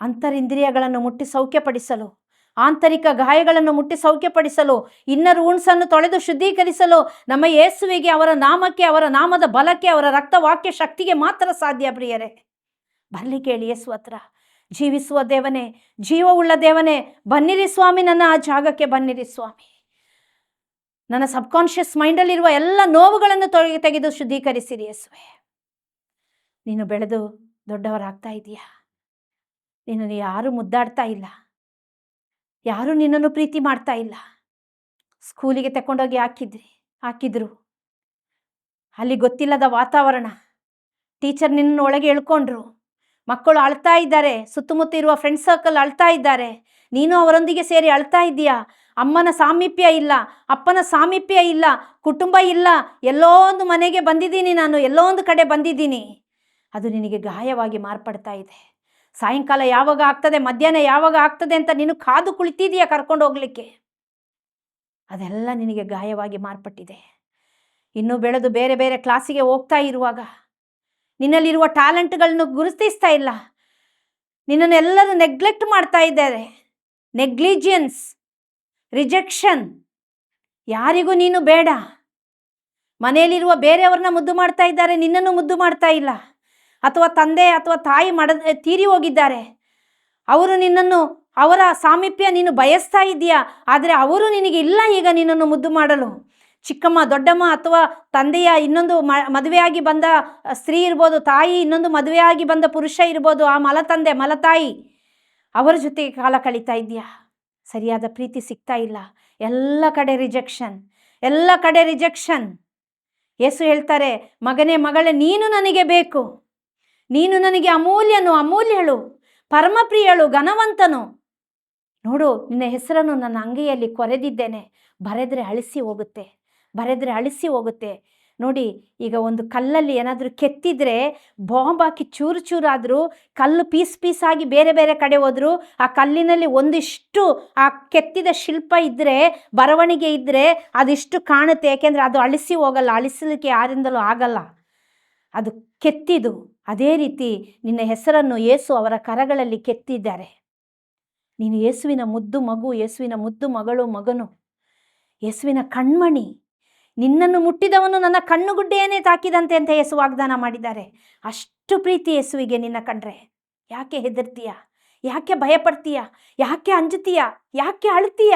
ಅಂತರಿಂದ್ರಿಯಗಳನ್ನು ಮುಟ್ಟಿ ಸೌಖ್ಯಪಡಿಸಲು ಆಂತರಿಕ ಗಾಯಗಳನ್ನು ಮುಟ್ಟಿ ಸೌಖ್ಯಪಡಿಸಲು, ಇನ್ನರ್ ಉಣ್ಸನ್ನು ತೊಳೆದು ಶುದ್ಧೀಕರಿಸಲು ನಮ್ಮ ಯೇಸುವಿಗೆ, ಅವರ ನಾಮಕ್ಕೆ, ಅವರ ನಾಮದ ಬಲಕ್ಕೆ, ಅವರ ರಕ್ತವಾಕ್ಯ ಶಕ್ತಿಗೆ ಮಾತ್ರ ಸಾಧ್ಯ ಪ್ರಿಯರೇ. ಬರಲಿ ಕೇಳಿ ಯೇಸು ಹತ್ರ. ಜೀವಿಸುವ ದೇವನೇ ಜೀವವುಳ್ಳ ದೇವನೇ, ಬನ್ನಿರಿ ಸ್ವಾಮಿ, ನನ್ನ ಆ ಜಾಗಕ್ಕೆ ಬನ್ನಿರಿ ಸ್ವಾಮಿ. ನನ್ನ ಸಬ್ಕಾನ್ಷಿಯಸ್ ಮೈಂಡಲ್ಲಿರುವ ಎಲ್ಲ ನೋವುಗಳನ್ನು ತೊಳೆಗೆ ತೆಗೆದು ಶುದ್ಧೀಕರಿಸಿರಿ ಯೇಸುವೆ. ನೀನು ಬೆಳೆದು ದೊಡ್ಡವರಾಗ್ತಾ ಇದೀಯಾ? ನೀನು ಯಾರೂ ಮುದ್ದಾಡ್ತಾ ಇಲ್ಲ? ಯಾರೂ ನಿನ್ನನ್ನು ಪ್ರೀತಿ ಮಾಡ್ತಾ ಇಲ್ಲ. ಸ್ಕೂಲಿಗೆ ತಗೊಂಡೋಗಿ ಹಾಕಿದ್ರಿ, ಹಾಕಿದ್ರು. ಅಲ್ಲಿ ಗೊತ್ತಿಲ್ಲದ ವಾತಾವರಣ. ಟೀಚರ್ ನಿನ್ನನ್ನು ಒಳಗೆ ಎಳ್ಕೊಂಡ್ರು. ಮಕ್ಕಳು ಅಳ್ತಾ ಇದ್ದಾರೆ ಸುತ್ತಮುತ್ತ ಇರುವ ಫ್ರೆಂಡ್ ಸರ್ಕಲ್ ಅಳ್ತಾ ಇದ್ದಾರೆ. ನೀನು ಅವರೊಂದಿಗೆ ಸೇರಿ ಅಳ್ತಾ ಇದ್ದೀಯಾ? ಅಮ್ಮನ ಸಾಮೀಪ್ಯ ಇಲ್ಲ, ಅಪ್ಪನ ಸಾಮೀಪ್ಯ ಇಲ್ಲ, ಕುಟುಂಬ ಇಲ್ಲ. ಎಲ್ಲೋ ಒಂದು ಮನೆಗೆ ಬಂದಿದ್ದೀನಿ ನಾನು, ಎಲ್ಲೋ ಒಂದು ಕಡೆ ಬಂದಿದ್ದೀನಿ. ಅದು ನಿನಗೆ ಗಾಯವಾಗಿ ಮಾರ್ಪಡ್ತಾ ಇದೆ. ಸಾಯಂಕಾಲ ಯಾವಾಗ ಆಗ್ತದೆ, ಮಧ್ಯಾಹ್ನ ಯಾವಾಗ ಆಗ್ತದೆ ಅಂತ ನೀನು ಕಾದು ಕುಳಿತಿದೀಯಾ ಕರ್ಕೊಂಡು ಹೋಗ್ಲಿಕ್ಕೆ? ಅದೆಲ್ಲ ನಿನಗೆ ಗಾಯವಾಗಿ ಮಾರ್ಪಟ್ಟಿದೆ. ಇನ್ನು ಬೆಳೆದು ಬೇರೆ ಬೇರೆ ಕ್ಲಾಸಿಗೆ ಹೋಗ್ತಾ ಇರುವಾಗ ನಿನ್ನಲ್ಲಿರುವ ಟ್ಯಾಲೆಂಟ್ಗಳನ್ನು ಗುರುತಿಸ್ತಾ ಇಲ್ಲ. ನಿನ್ನನ್ನು ಎಲ್ಲರೂ ನೆಗ್ಲೆಕ್ಟ್ ಮಾಡ್ತಾ ಇದ್ದಾರೆ. ನೆಗ್ಲಿಜಿಯನ್ಸ್, ರಿಜೆಕ್ಷನ್, ಯಾರಿಗೂ ನೀನು ಬೇಡ. ಮನೆಯಲ್ಲಿರುವ ಬೇರೆಯವ್ರನ್ನ ಮುದ್ದು ಮಾಡ್ತಾ ಇದ್ದಾರೆ, ನಿನ್ನನ್ನು ಮುದ್ದು ಮಾಡ್ತಾ ಇಲ್ಲ. ಅಥವಾ ತಂದೆ ಅಥವಾ ತಾಯಿ ಮಡ ತೀರಿ ಹೋಗಿದ್ದಾರೆ. ಅವರು ನಿನ್ನನ್ನು, ಅವರ ಸಾಮೀಪ್ಯ ನೀನು ಬಯಸ್ತಾ ಇದೆಯಾ ಆದರೆ ಅವರು ನಿನಗೆ ಇಲ್ಲ ಈಗ ನಿನ್ನನ್ನು ಮುದ್ದು ಮಾಡಲು. ಚಿಕ್ಕಮ್ಮ, ದೊಡ್ಡಮ್ಮ ಅಥವಾ ತಂದೆಯ ಇನ್ನೊಂದು ಮದುವೆಯಾಗಿ ಬಂದ ಸ್ತ್ರೀ ಇರ್ಬೋದು, ತಾಯಿ ಇನ್ನೊಂದು ಮದುವೆಯಾಗಿ ಬಂದ ಪುರುಷ ಇರ್ಬೋದು, ಆ ಮಲತಂದೆ, ಮಲತಾಯಿ, ಅವರ ಜೊತೆಗೆ ಕಾಲ ಕಳೀತಾ ಇದೆಯಾ ಸರಿಯಾದ ಪ್ರೀತಿ ಸಿಗ್ತಾ ಇಲ್ಲ. ಎಲ್ಲ ಕಡೆ ರಿಜೆಕ್ಷನ್, ಎಲ್ಲ ಕಡೆ ರಿಜೆಕ್ಷನ್. ಯೇಸು ಹೇಳ್ತಾರೆ, ಮಗನೇ, ಮಗಳೇ, ನೀನು ನನಗೆ ಬೇಕು. ನೀನು ನನಗೆ ಅಮೂಲ್ಯನು, ಅಮೂಲ್ಯಳು, ಪರಮಪ್ರಿಯಳು, ಘನವಂತನು. ನೋಡು, ನಿನ್ನ ಹೆಸರನ್ನು ನನ್ನ ಅಂಗೈಯಲ್ಲಿ ಕೊರೆದಿದ್ದೇನೆ. ಬರೆದರೆ ಅಳಿಸಿ ಹೋಗುತ್ತೆ, ಬರೆದರೆ ಅಳಿಸಿ ಹೋಗುತ್ತೆ. ನೋಡಿ, ಈಗ ಒಂದು ಕಲ್ಲಲ್ಲಿ ಏನಾದರೂ ಕೆತ್ತಿದ್ರೆ, ಬಾಂಬ್ ಹಾಕಿ ಚೂರು ಚೂರಾದರೂ, ಕಲ್ಲು ಪೀಸ್ ಪೀಸ್ ಆಗಿ ಬೇರೆ ಬೇರೆ ಕಡೆ ಹೋದರೂ, ಆ ಕಲ್ಲಿನಲ್ಲಿ ಒಂದಿಷ್ಟು, ಆ ಕೆತ್ತಿದ ಶಿಲ್ಪ ಇದ್ದರೆ ಬರವಣಿಗೆ ಇದ್ದರೆ ಅದಿಷ್ಟು ಕಾಣುತ್ತೆ. ಯಾಕೆಂದರೆ ಅದು ಅಳಿಸಿ ಹೋಗಲ್ಲ, ಅಳಿಸಲಿಕ್ಕೆ ಯಾರಿಂದಲೂ ಆಗಲ್ಲ. ಅದು ಕೆತ್ತಿದು. ಅದೇ ರೀತಿ ನಿನ್ನ ಹೆಸರನ್ನು ಯೇಸು ಅವರ ಕರಗಳಲ್ಲಿ ಕೆತ್ತಿದ್ದಾರೆ. ನೀನು ಯೇಸುವಿನ ಮುದ್ದು ಮಗು ಯೇಸುವಿನ ಮುದ್ದು ಮಗಳು, ಮಗನು. ಯೇಸುವಿನ ಕಣ್ಮಣಿ. ನಿನ್ನನ್ನು ಮುಟ್ಟಿದವನು ನನ್ನ ಕಣ್ಣುಗುಡ್ಡೆಯನ್ನೇ ತಾಕಿದಂತೆ ಅಂತ ಯೇಸು ವಾಗ್ದಾನ ಮಾಡಿದ್ದಾರೆ. ಅಷ್ಟು ಪ್ರೀತಿ ಯೇಸುವಿಗೆ ನಿನ್ನ ಕಂಡ್ರೆ. ಯಾಕೆ ಹೆದರ್ತೀಯ? ಯಾಕೆ ಭಯಪಡ್ತೀಯ? ಯಾಕೆ ಅಂಜುತ್ತೀಯ? ಯಾಕೆ ಅಳ್ತೀಯ?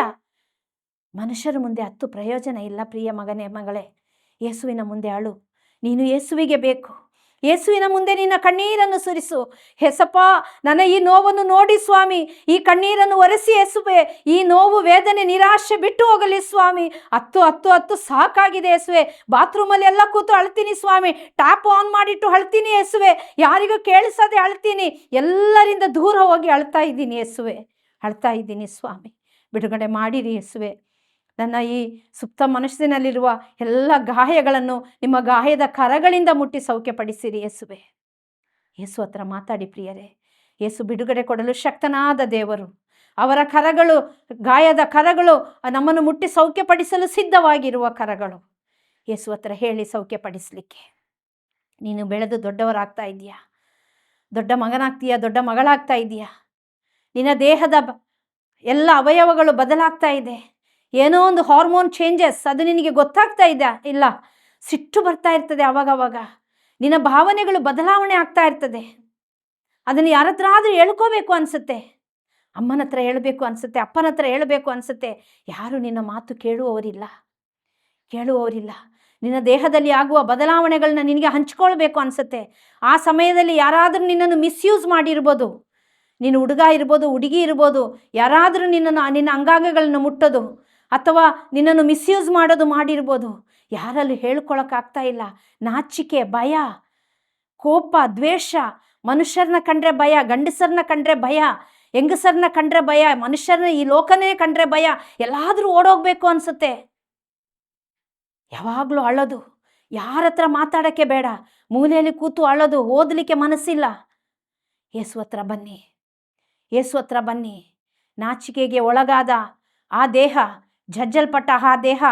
ಮನುಷ್ಯರ ಮುಂದೆ ಹತ್ತು ಪ್ರಯೋಜನ ಇಲ್ಲ ಪ್ರಿಯ ಮಗನೇ, ಮಗಳೇ. ಯೇಸುವಿನ ಮುಂದೆ ಅಳು. ನೀನು ಯೇಸುವಿಗೆ ಬೇಕು. ಯೇಸುವಿನ ಮುಂದೆ ನಿನ್ನ ಕಣ್ಣೀರನ್ನು ಸುರಿಸು. ಹೆಸಪ್ಪ, ನನ್ನ ಈ ನೋವನ್ನು ನೋಡಿ ಸ್ವಾಮಿ. ಈ ಕಣ್ಣೀರನ್ನು ಒರೆಸಿ ಎಸುವೆ ಈ ನೋವು, ವೇದನೆ, ನಿರಾಶೆ ಬಿಟ್ಟು ಹೋಗಲಿ ಸ್ವಾಮಿ. ಹತ್ತು ಹತ್ತು ಹತ್ತು ಸಾಕಾಗಿದೆ ಎಸುವೆ ಬಾತ್ರೂಮಲ್ಲಿ ಎಲ್ಲ ಕೂತು ಅಳ್ತೀನಿ ಸ್ವಾಮಿ. ಟ್ಯಾಪ್ ಆನ್ ಮಾಡಿಟ್ಟು ಅಳ್ತೀನಿ ಎಸುವೆ ಯಾರಿಗೂ ಕೇಳಿಸದೆ ಅಳ್ತೀನಿ. ಎಲ್ಲರಿಂದ ದೂರ ಹೋಗಿ ಅಳ್ತಾ ಇದ್ದೀನಿ ಎಸುವೆ ಅಳ್ತಾ ಇದ್ದೀನಿ ಸ್ವಾಮಿ. ಬಿಡುಗಡೆ ಮಾಡಿರಿ ಎಸುವೆ ನನ್ನ ಈ ಸುಪ್ತ ಮನಸ್ಸಿನಲ್ಲಿರುವ ಎಲ್ಲ ಗಾಯಗಳನ್ನು ನಿಮ್ಮ ಗಾಯದ ಕರಗಳಿಂದ ಮುಟ್ಟಿ ಸೌಖ್ಯಪಡಿಸಿರಿ ಯೇಸುವೆ. ಯೇಸು ಹತ್ರ ಮಾತಾಡಿ ಪ್ರಿಯರೇ, ಯೇಸು ಬಿಡುಗಡೆ ಕೊಡಲು ಶಕ್ತನಾದ ದೇವರು. ಅವರ ಕರಗಳು, ಗಾಯದ ಕರಗಳು ನಮ್ಮನ್ನು ಮುಟ್ಟಿ ಸೌಖ್ಯಪಡಿಸಲು ಸಿದ್ಧವಾಗಿರುವ ಕರಗಳು. ಯೇಸು ಹತ್ರ ಹೇಳಿ ಸೌಖ್ಯಪಡಿಸಲಿಕ್ಕೆ. ನೀನು ಬೆಳೆದು ದೊಡ್ಡವರಾಗ್ತಾ ಇದೆಯಾ ದೊಡ್ಡ ಮಗನಾಗ್ತೀಯಾ? ದೊಡ್ಡ ಮಗಳಾಗ್ತಾ ಇದೆಯಾ ನಿನ್ನ ದೇಹದ ಎಲ್ಲ ಅವಯವಗಳು ಬದಲಾಗ್ತಾ ಇದೆ. ಏನೋ ಒಂದು ಹಾರ್ಮೋನ್ ಚೇಂಜಸ್ ಅದು ನಿನಗೆ ಗೊತ್ತಾಗ್ತಾ ಇದೆ ಇಲ್ಲ. ಸಿಟ್ಟು ಬರ್ತಾ ಇರ್ತದೆ ಅವಾಗವಾಗ. ನಿನ್ನ ಭಾವನೆಗಳು ಬದಲಾವಣೆ ಆಗ್ತಾ ಇರ್ತದೆ. ಅದನ್ನು ಯಾರ ಹತ್ರ ಆದರೂ ಹೇಳ್ಕೋಬೇಕು ಅನಿಸುತ್ತೆ. ಅಮ್ಮನ ಹತ್ರ ಹೇಳಬೇಕು ಅನಿಸುತ್ತೆ, ಅಪ್ಪನ ಹತ್ರ ಹೇಳಬೇಕು ಅನಿಸುತ್ತೆ. ಯಾರು ನಿನ್ನ ಮಾತು ಕೇಳುವವರಿಲ್ಲ. ಕೇಳುವವರಿಲ್ಲ. ನಿನ್ನ ದೇಹದಲ್ಲಿ ಆಗುವ ಬದಲಾವಣೆಗಳನ್ನ ನಿನಗೆ ಹಂಚ್ಕೊಳ್ಬೇಕು ಅನಿಸುತ್ತೆ. ಆ ಸಮಯದಲ್ಲಿ ಯಾರಾದರೂ ನಿನ್ನನ್ನು ಮಿಸ್ಯೂಸ್ ಮಾಡಿರ್ಬೋದು. ನೀನು ಹುಡುಗ ಇರ್ಬೋದು, ಹುಡುಗಿ ಇರ್ಬೋದು, ಯಾರಾದರೂ ನಿನ್ನನ್ನು, ನಿನ್ನ ಅಂಗಾಂಗಗಳನ್ನು ಮುಟ್ಟೋದು. ಅಥವಾ ನಿನ್ನನ್ನು ಮಿಸ್ಯೂಸ್ ಮಾಡೋದು ಮಾಡಿರ್ಬೋದು. ಯಾರಲ್ಲಿ ಹೇಳ್ಕೊಳಕ್ಕಾಗ್ತಾ ಇಲ್ಲ. ನಾಚಿಕೆ, ಭಯ, ಕೋಪ, ದ್ವೇಷ, ಮನುಷ್ಯರನ್ನ ಕಂಡ್ರೆ ಭಯ, ಗಂಡಸರನ್ನ ಕಂಡ್ರೆ ಭಯ, ಹೆಂಗಸರನ್ನ ಕಂಡ್ರೆ ಭಯ, ಮನುಷ್ಯರನ್ನ ಈ ಲೋಕನೇ ಕಂಡ್ರೆ ಭಯ, ಎಲ್ಲಾದರೂ ಓಡೋಗ್ಬೇಕು ಅನ್ಸುತ್ತೆ. ಯಾವಾಗಲೂ ಅಳೋದು. ಯಾರ ಹತ್ರ ಮಾತಾಡೋಕ್ಕೆ ಬೇಡ. ಮೂಲೆಯಲ್ಲಿ ಕೂತು ಅಳೋದು. ಓದಲಿಕ್ಕೆ ಮನಸ್ಸಿಲ್ಲ. ಯೇಸು ಹತ್ರ ಬನ್ನಿ. ಯೇಸು ಹತ್ರ ಬನ್ನಿ. ನಾಚಿಕೆಗೆ ಒಳಗಾದ ಆ ದೇಹ ಜಜ್ಜಲ್ಪಟ್ಟ ಆ ದೇಹ,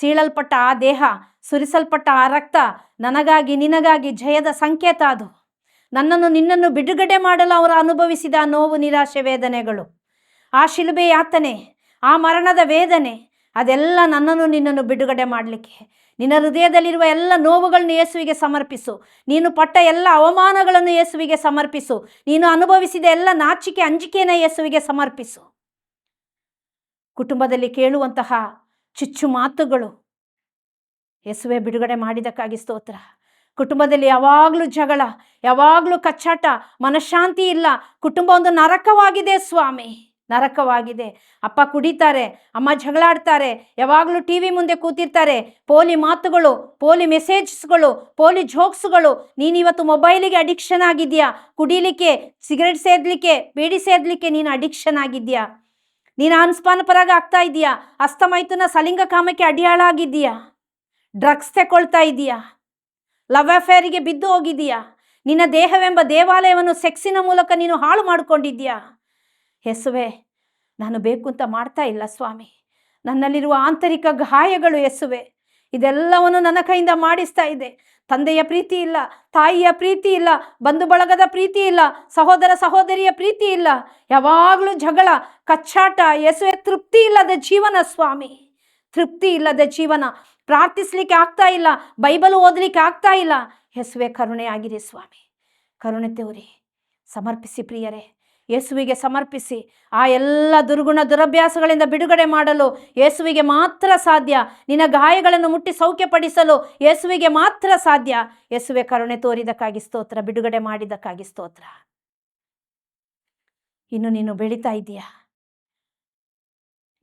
ಸೀಳಲ್ಪಟ್ಟ ಆ ದೇಹ, ಸುರಿಸಲ್ಪಟ್ಟ ಆ ರಕ್ತ, ನನಗಾಗಿ ನಿನಗಾಗಿ ಜಯದ ಸಂಕೇತ ಅದು. ನನ್ನನ್ನು ನಿನ್ನನ್ನು ಬಿಡುಗಡೆ ಮಾಡಲು ಅವರು ಅನುಭವಿಸಿದ ನೋವು, ನಿರಾಶೆ, ವೇದನೆಗಳು. ಆ ಶಿಲುಬೆ ಯಾತನೆ, ಆ ಮರಣದ ವೇದನೆ, ಅದೆಲ್ಲ ನನ್ನನ್ನು ನಿನ್ನನ್ನು ಬಿಡುಗಡೆ ಮಾಡಲಿಕ್ಕೆ. ನಿನ್ನ ಹೃದಯದಲ್ಲಿರುವ ಎಲ್ಲ ನೋವುಗಳನ್ನು ಯೇಸುವಿಗೆ ಸಮರ್ಪಿಸು. ನೀನು ಪಟ್ಟ ಎಲ್ಲ ಅವಮಾನಗಳನ್ನು ಯೇಸುವಿಗೆ ಸಮರ್ಪಿಸು. ನೀನು ಅನುಭವಿಸಿದ ಎಲ್ಲ ನಾಚಿಕೆ, ಅಂಜಿಕೆಯನ್ನು ಯೇಸುವಿಗೆ ಸಮರ್ಪಿಸು. ಕುಟುಂಬದಲ್ಲಿ ಕೇಳುವಂತಹ ಚುಚ್ಚು ಮಾತುಗಳು. ಯೇಸುವೆ ಬಿಡುಗಡೆ ಮಾಡಿದಕ್ಕಾಗಿ ಸ್ತೋತ್ರ. ಕುಟುಂಬದಲ್ಲಿ ಯಾವಾಗಲೂ ಜಗಳ, ಯಾವಾಗಲೂ ಕಚ್ಚಾಟ, ಮನಃಶಾಂತಿ ಇಲ್ಲ. ಕುಟುಂಬ ಒಂದು ನರಕವಾಗಿದೆ ಸ್ವಾಮಿ, ನರಕವಾಗಿದೆ. ಅಪ್ಪ ಕುಡಿತಾರೆ, ಅಮ್ಮ ಜಗಳಾಡ್ತಾರೆ, ಯಾವಾಗಲೂ ಟಿ ವಿ ಮುಂದೆ ಕೂತಿರ್ತಾರೆ. ಪೋಲಿ ಮಾತುಗಳು, ಪೋಲಿ ಮೆಸೇಜ್ಸ್ಗಳು, ಪೋಲಿ ಜೋಕ್ಸ್ಗಳು. ನೀನಿವತ್ತು ಮೊಬೈಲಿಗೆ ಅಡಿಕ್ಷನ್ ಆಗಿದೆಯಾ ಕುಡಿಲಿಕ್ಕೆ, ಸಿಗರೆಟ್ ಸೇದಲಿಕ್ಕೆ, ಬೀಡಿ ಸೇದಲಿಕ್ಕೆ ನೀನು ಅಡಿಕ್ಷನ್ ಆಗಿದ್ಯಾ ನೀನು ಅನುಸ್ಪಾನ ಪರಾಗ ಆಗ್ತಾ ಇದೀಯಾ ಅಸ್ತಮೈತುನ ಸಲಿಂಗ ಕಾಮಕ್ಕೆ ಅಡಿಯಾಳಾಗಿದ್ದೀಯಾ? ಡ್ರಗ್ಸ್ ತಗೊಳ್ತಾ ಇದೀಯಾ ಲವ್ ಅಫೇರಿಗೆ ಬಿದ್ದು ಹೋಗಿದೀಯಾ ನಿನ್ನ ದೇಹವೆಂಬ ದೇವಾಲಯವನ್ನು ಸೆಕ್ಸಿನ ಮೂಲಕ ನೀನು ಹಾಳು ಮಾಡಿಕೊಂಡಿದ್ಯಾ ಹೆಸುವೆ ನಾನು ಬೇಕು ಅಂತ ಮಾಡ್ತಾ ಇಲ್ಲ ಸ್ವಾಮಿ. ನನ್ನಲ್ಲಿರುವ ಆಂತರಿಕ ಗಾಯಗಳು ಎಸುವೆ ಇದೆಲ್ಲವನ್ನು ನನ್ನ ಕೈಯಿಂದ ಮಾಡಿಸ್ತಾ ಇದೆ. ತಂದೆಯ ಪ್ರೀತಿ ಇಲ್ಲ, ತಾಯಿಯ ಪ್ರೀತಿ ಇಲ್ಲ, ಬಂಧು ಬಳಗದ ಪ್ರೀತಿ ಇಲ್ಲ, ಸಹೋದರ ಸಹೋದರಿಯ ಪ್ರೀತಿ ಇಲ್ಲ. ಯಾವಾಗಲೂ ಜಗಳ, ಕಚ್ಚಾಟ ಎಸುವೆ ತೃಪ್ತಿ ಇಲ್ಲದ ಜೀವನ ಸ್ವಾಮಿ. ತೃಪ್ತಿ ಇಲ್ಲದ ಜೀವನ. ಪ್ರಾರ್ಥಿಸ್ಲಿಕ್ಕೆ ಆಗ್ತಾ ಇಲ್ಲ, ಬೈಬಲ್ ಓದಲಿಕ್ಕೆ ಆಗ್ತಾ ಇಲ್ಲ. ಎಸುವೆ ಕರುಣೆ ಆಗಿರಿ ಸ್ವಾಮಿ. ಕರುಣೆ ತೋರಿ, ಸಮರ್ಪಿಸಿ ಪ್ರಿಯರೇ. ಯೇಸುವಿಗೆ ಸಮರ್ಪಿಸಿ ಆ ಎಲ್ಲ ದುರ್ಗುಣ ದುರಭ್ಯಾಸಗಳಿಂದ ಬಿಡುಗಡೆ ಮಾಡಲು ಯೇಸುವಿಗೆ ಮಾತ್ರ ಸಾಧ್ಯ. ನಿನ್ನ ಗಾಯಗಳನ್ನು ಮುಟ್ಟಿ ಸೌಖ್ಯಪಡಿಸಲು ಯೇಸುವಿಗೆ ಮಾತ್ರ ಸಾಧ್ಯ. ಯೇಸುವೆ ಕರುಣೆ ತೋರಿದಕ್ಕಾಗಿ ಸ್ತೋತ್ರ, ಬಿಡುಗಡೆ ಮಾಡಿದ್ದಕ್ಕಾಗಿ ಸ್ತೋತ್ರ. ಇನ್ನು ನೀನು ಬೆಳೀತಾ ಇದೀಯಾ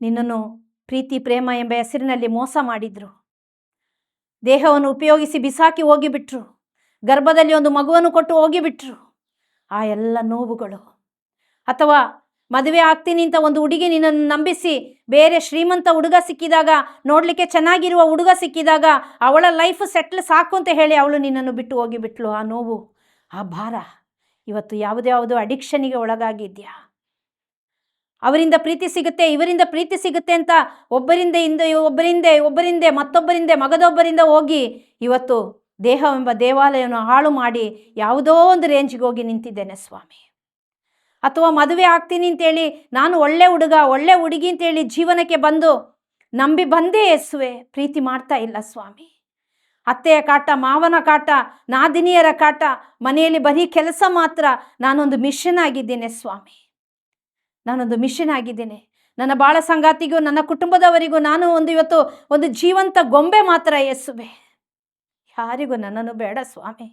ನಿನ್ನನ್ನು ಪ್ರೀತಿ, ಪ್ರೇಮ ಎಂಬ ಹೆಸರಿನಲ್ಲಿ ಮೋಸ ಮಾಡಿದ್ರು. ದೇಹವನ್ನು ಉಪಯೋಗಿಸಿ ಬಿಸಾಕಿ ಹೋಗಿಬಿಟ್ರು. ಗರ್ಭದಲ್ಲಿ ಒಂದು ಮಗುವನ್ನು ಕೊಟ್ಟು ಹೋಗಿಬಿಟ್ರು. ಆ ಎಲ್ಲ ನೋವುಗಳು ಅಥವಾ ಮದುವೆ ಆಗ್ತೀನಿ ಅಂತ ಒಂದು ಹುಡುಗಿ ನಿನ್ನನ್ನು ನಂಬಿಸಿ, ಬೇರೆ ಶ್ರೀಮಂತ ಹುಡುಗ ಸಿಕ್ಕಿದಾಗ, ನೋಡಲಿಕ್ಕೆ ಚೆನ್ನಾಗಿರುವ ಹುಡುಗ ಸಿಕ್ಕಿದಾಗ, ಅವಳ ಲೈಫ್ ಸೆಟ್ಲ್ ಸಾಕು ಅಂತ ಹೇಳಿ ಅವಳು ನಿನ್ನನ್ನು ಬಿಟ್ಟು ಹೋಗಿ ಹೋಗಿಬಿಟ್ಲು ಆ ನೋವು, ಆ ಭಾರ, ಇವತ್ತು ಯಾವುದ್ಯಾವುದೋ ಅಡಿಕ್ಷನಿಗೆ ಒಳಗಾಗಿದ್ಯಾ? ಅವರಿಂದ ಪ್ರೀತಿ ಸಿಗುತ್ತೆ, ಇವರಿಂದ ಪ್ರೀತಿ ಸಿಗುತ್ತೆ ಅಂತ ಒಬ್ಬರಿಂದ ಇಂದ ಒಬ್ಬರಿಂದ, ಒಬ್ಬರಿಂದೆ, ಮತ್ತೊಬ್ಬರಿಂದ, ಮಗದೊಬ್ಬರಿಂದ ಹೋಗಿ ಇವತ್ತು ದೇಹವೆಂಬ ದೇವಾಲಯವನ್ನು ಹಾಳು ಮಾಡಿ ಯಾವುದೋ ಒಂದು ರೇಂಜ್ಗೆ ಹೋಗಿ ನಿಂತಿದ್ದೇನೆ ಸ್ವಾಮಿ. ಅಥವಾ ಮದುವೆ ಆಗ್ತೀನಿ ಅಂತೇಳಿ ನಾನು ಒಳ್ಳೆ ಹುಡುಗ, ಒಳ್ಳೆ ಹುಡುಗಿ ಅಂತೇಳಿ ಜೀವನಕ್ಕೆ ಬಂದು ನಂಬಿ ಬಂದೇ ಯೇಸುವೆ. ಪ್ರೀತಿ ಮಾಡ್ತಾ ಇಲ್ಲ ಸ್ವಾಮಿ. ಅತ್ತೆಯ ಕಾಟ, ಮಾವನ ಕಾಟ, ನಾದಿನಿಯರ ಕಾಟ, ಮನೆಯಲ್ಲಿ ಬರೀ ಕೆಲಸ ಮಾತ್ರ ನಾನೊಂದು ಮಿಷನ್ ಆಗಿದ್ದೇನೆ ಸ್ವಾಮಿ. ನಾನೊಂದು ಮಿಷನ್ ಆಗಿದ್ದೇನೆ. ನನ್ನ ಬಾಳ ಸಂಗಾತಿಗೂ, ನನ್ನ ಕುಟುಂಬದವರಿಗೂ ನಾನು ಒಂದು ಇವತ್ತು ಒಂದು ಜೀವಂತ ಗೊಂಬೆ ಮಾತ್ರ ಎಸುವೆ ಯಾರಿಗೂ ನನ್ನನ್ನು ಬೇಡ ಸ್ವಾಮಿ.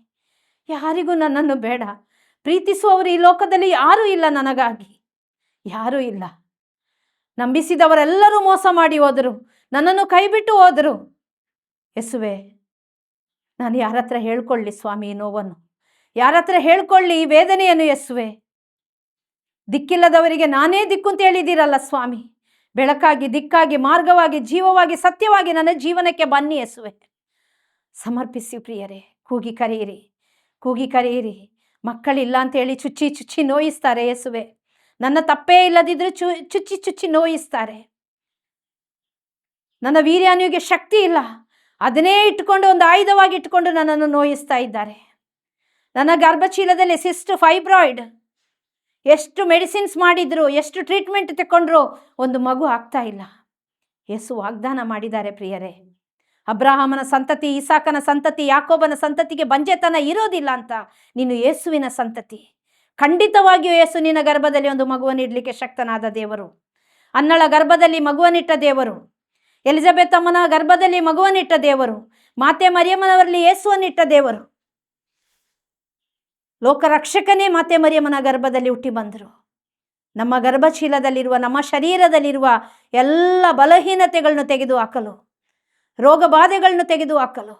ಯಾರಿಗೂ ನನ್ನನ್ನು ಬೇಡ. ಪ್ರೀತಿಸುವವರು ಈ ಲೋಕದಲ್ಲಿ ಯಾರೂ ಇಲ್ಲ ನನಗಾಗಿ. ಯಾರೂ ಇಲ್ಲ. ನಂಬಿಸಿದವರೆಲ್ಲರೂ ಮೋಸ ಮಾಡಿ ಹೋದರು. ನನ್ನನ್ನು ಕೈಬಿಟ್ಟು ಹೋದರು. ಎಸುವೆ ನಾನು ಯಾರ ಹತ್ರ ಹೇಳ್ಕೊಳ್ಳಿ ಸ್ವಾಮಿ ನೋವನ್ನು? ಯಾರ ಹತ್ರ ಹೇಳ್ಕೊಳ್ಳಿ ವೇದನೆಯನ್ನು ಎಸುವೆ ದಿಕ್ಕಿಲ್ಲದವರಿಗೆ ನಾನೇ ದಿಕ್ಕು ಅಂತ ಹೇಳಿದ್ದೀರಲ್ಲ ಸ್ವಾಮಿ. ಬೆಳಕಾಗಿ, ದಿಕ್ಕಾಗಿ, ಮಾರ್ಗವಾಗಿ, ಜೀವವಾಗಿ, ಸತ್ಯವಾಗಿ ನನ್ನ ಜೀವನಕ್ಕೆ ಬನ್ನಿ ಎಸುವೆ ಸಮರ್ಪಿಸಿ ಪ್ರಿಯರೇ, ಕೂಗಿ ಕರೆಯಿರಿ ಕೂಗಿ ಕರೆಯಿರಿ. ಮಕ್ಕಳಿಲ್ಲ ಅಂತೇಳಿ ಚುಚ್ಚಿ ಚುಚ್ಚಿ ನೋಯಿಸ್ತಾರೆ ಯೇಸುವೆ. ನನ್ನ ತಪ್ಪೇ ಇಲ್ಲದಿದ್ರೂ ಚು, ಚುಚ್ಚಿ ಚುಚ್ಚಿ ನೋಯಿಸ್ತಾರೆ. ನನ್ನ ವೀರ್ಯಾನುವಿಗೆ ಶಕ್ತಿ ಇಲ್ಲ. ಅದನ್ನೇ ಇಟ್ಕೊಂಡು ಒಂದು ಆಯುಧವಾಗಿ ಇಟ್ಕೊಂಡು ನನ್ನನ್ನು ನೋಯಿಸ್ತಾ ಇದ್ದಾರೆ. ನನ್ನ ಗರ್ಭಚೀಲದಲ್ಲಿ ಸಿಸ್ಟ್ ಫೈಬ್ರಾಯ್ಡ್. ಎಷ್ಟು ಮೆಡಿಸಿನ್ಸ್ ಮಾಡಿದ್ರು, ಎಷ್ಟು ಟ್ರೀಟ್ಮೆಂಟ್ ತಗೊಂಡ್ರು ಒಂದು ಮಗು ಆಗ್ತಾ ಇಲ್ಲ. ಯೇಸು ವಾಗ್ದಾನ ಮಾಡಿದ್ದಾರೆ ಪ್ರಿಯರೇ. ಅಬ್ರಾಹಮನ ಸಂತತಿ, ಇಸಾಕನ ಸಂತತಿ, ಯಾಕೋಬನ ಸಂತತಿಗೆ ಬಂಜೆತನ ಇರೋದಿಲ್ಲ ಅಂತ. ನೀನು ಯೇಸುವಿನ ಸಂತತಿ. ಖಂಡಿತವಾಗಿಯೂ ಯೇಸು ನಿನ್ನ ಗರ್ಭದಲ್ಲಿ ಒಂದು ಮಗುವನ್ನು ಶಕ್ತನಾದ ದೇವರು. ಅನ್ನಳ ಗರ್ಭದಲ್ಲಿ ಮಗುವನ್ನಿಟ್ಟ ದೇವರು. ಎಲಿಜಬೆತ್ ಅಮ್ಮನ ಗರ್ಭದಲ್ಲಿ ಮಗುವನ್ನಿಟ್ಟ ದೇವರು. ಮಾತೆ ಮರಿಯಮ್ಮನವರಲ್ಲಿ ಯೇಸುವನ್ನಿಟ್ಟ ದೇವರು. ಲೋಕರಕ್ಷಕನೇ ಮಾತೆ ಮರಿಯಮ್ಮನ ಗರ್ಭದಲ್ಲಿ ಹುಟ್ಟಿ ಬಂದರು. ನಮ್ಮ ಗರ್ಭಶೀಲದಲ್ಲಿರುವ, ನಮ್ಮ ಶರೀರದಲ್ಲಿರುವ ಎಲ್ಲ ಬಲಹೀನತೆಗಳನ್ನು ತೆಗೆದು ಹಾಕಲು. ರೋಗ ಬಾಧೆಗಳನ್ನು ತೆಗೆದು ಹಾಕಲು.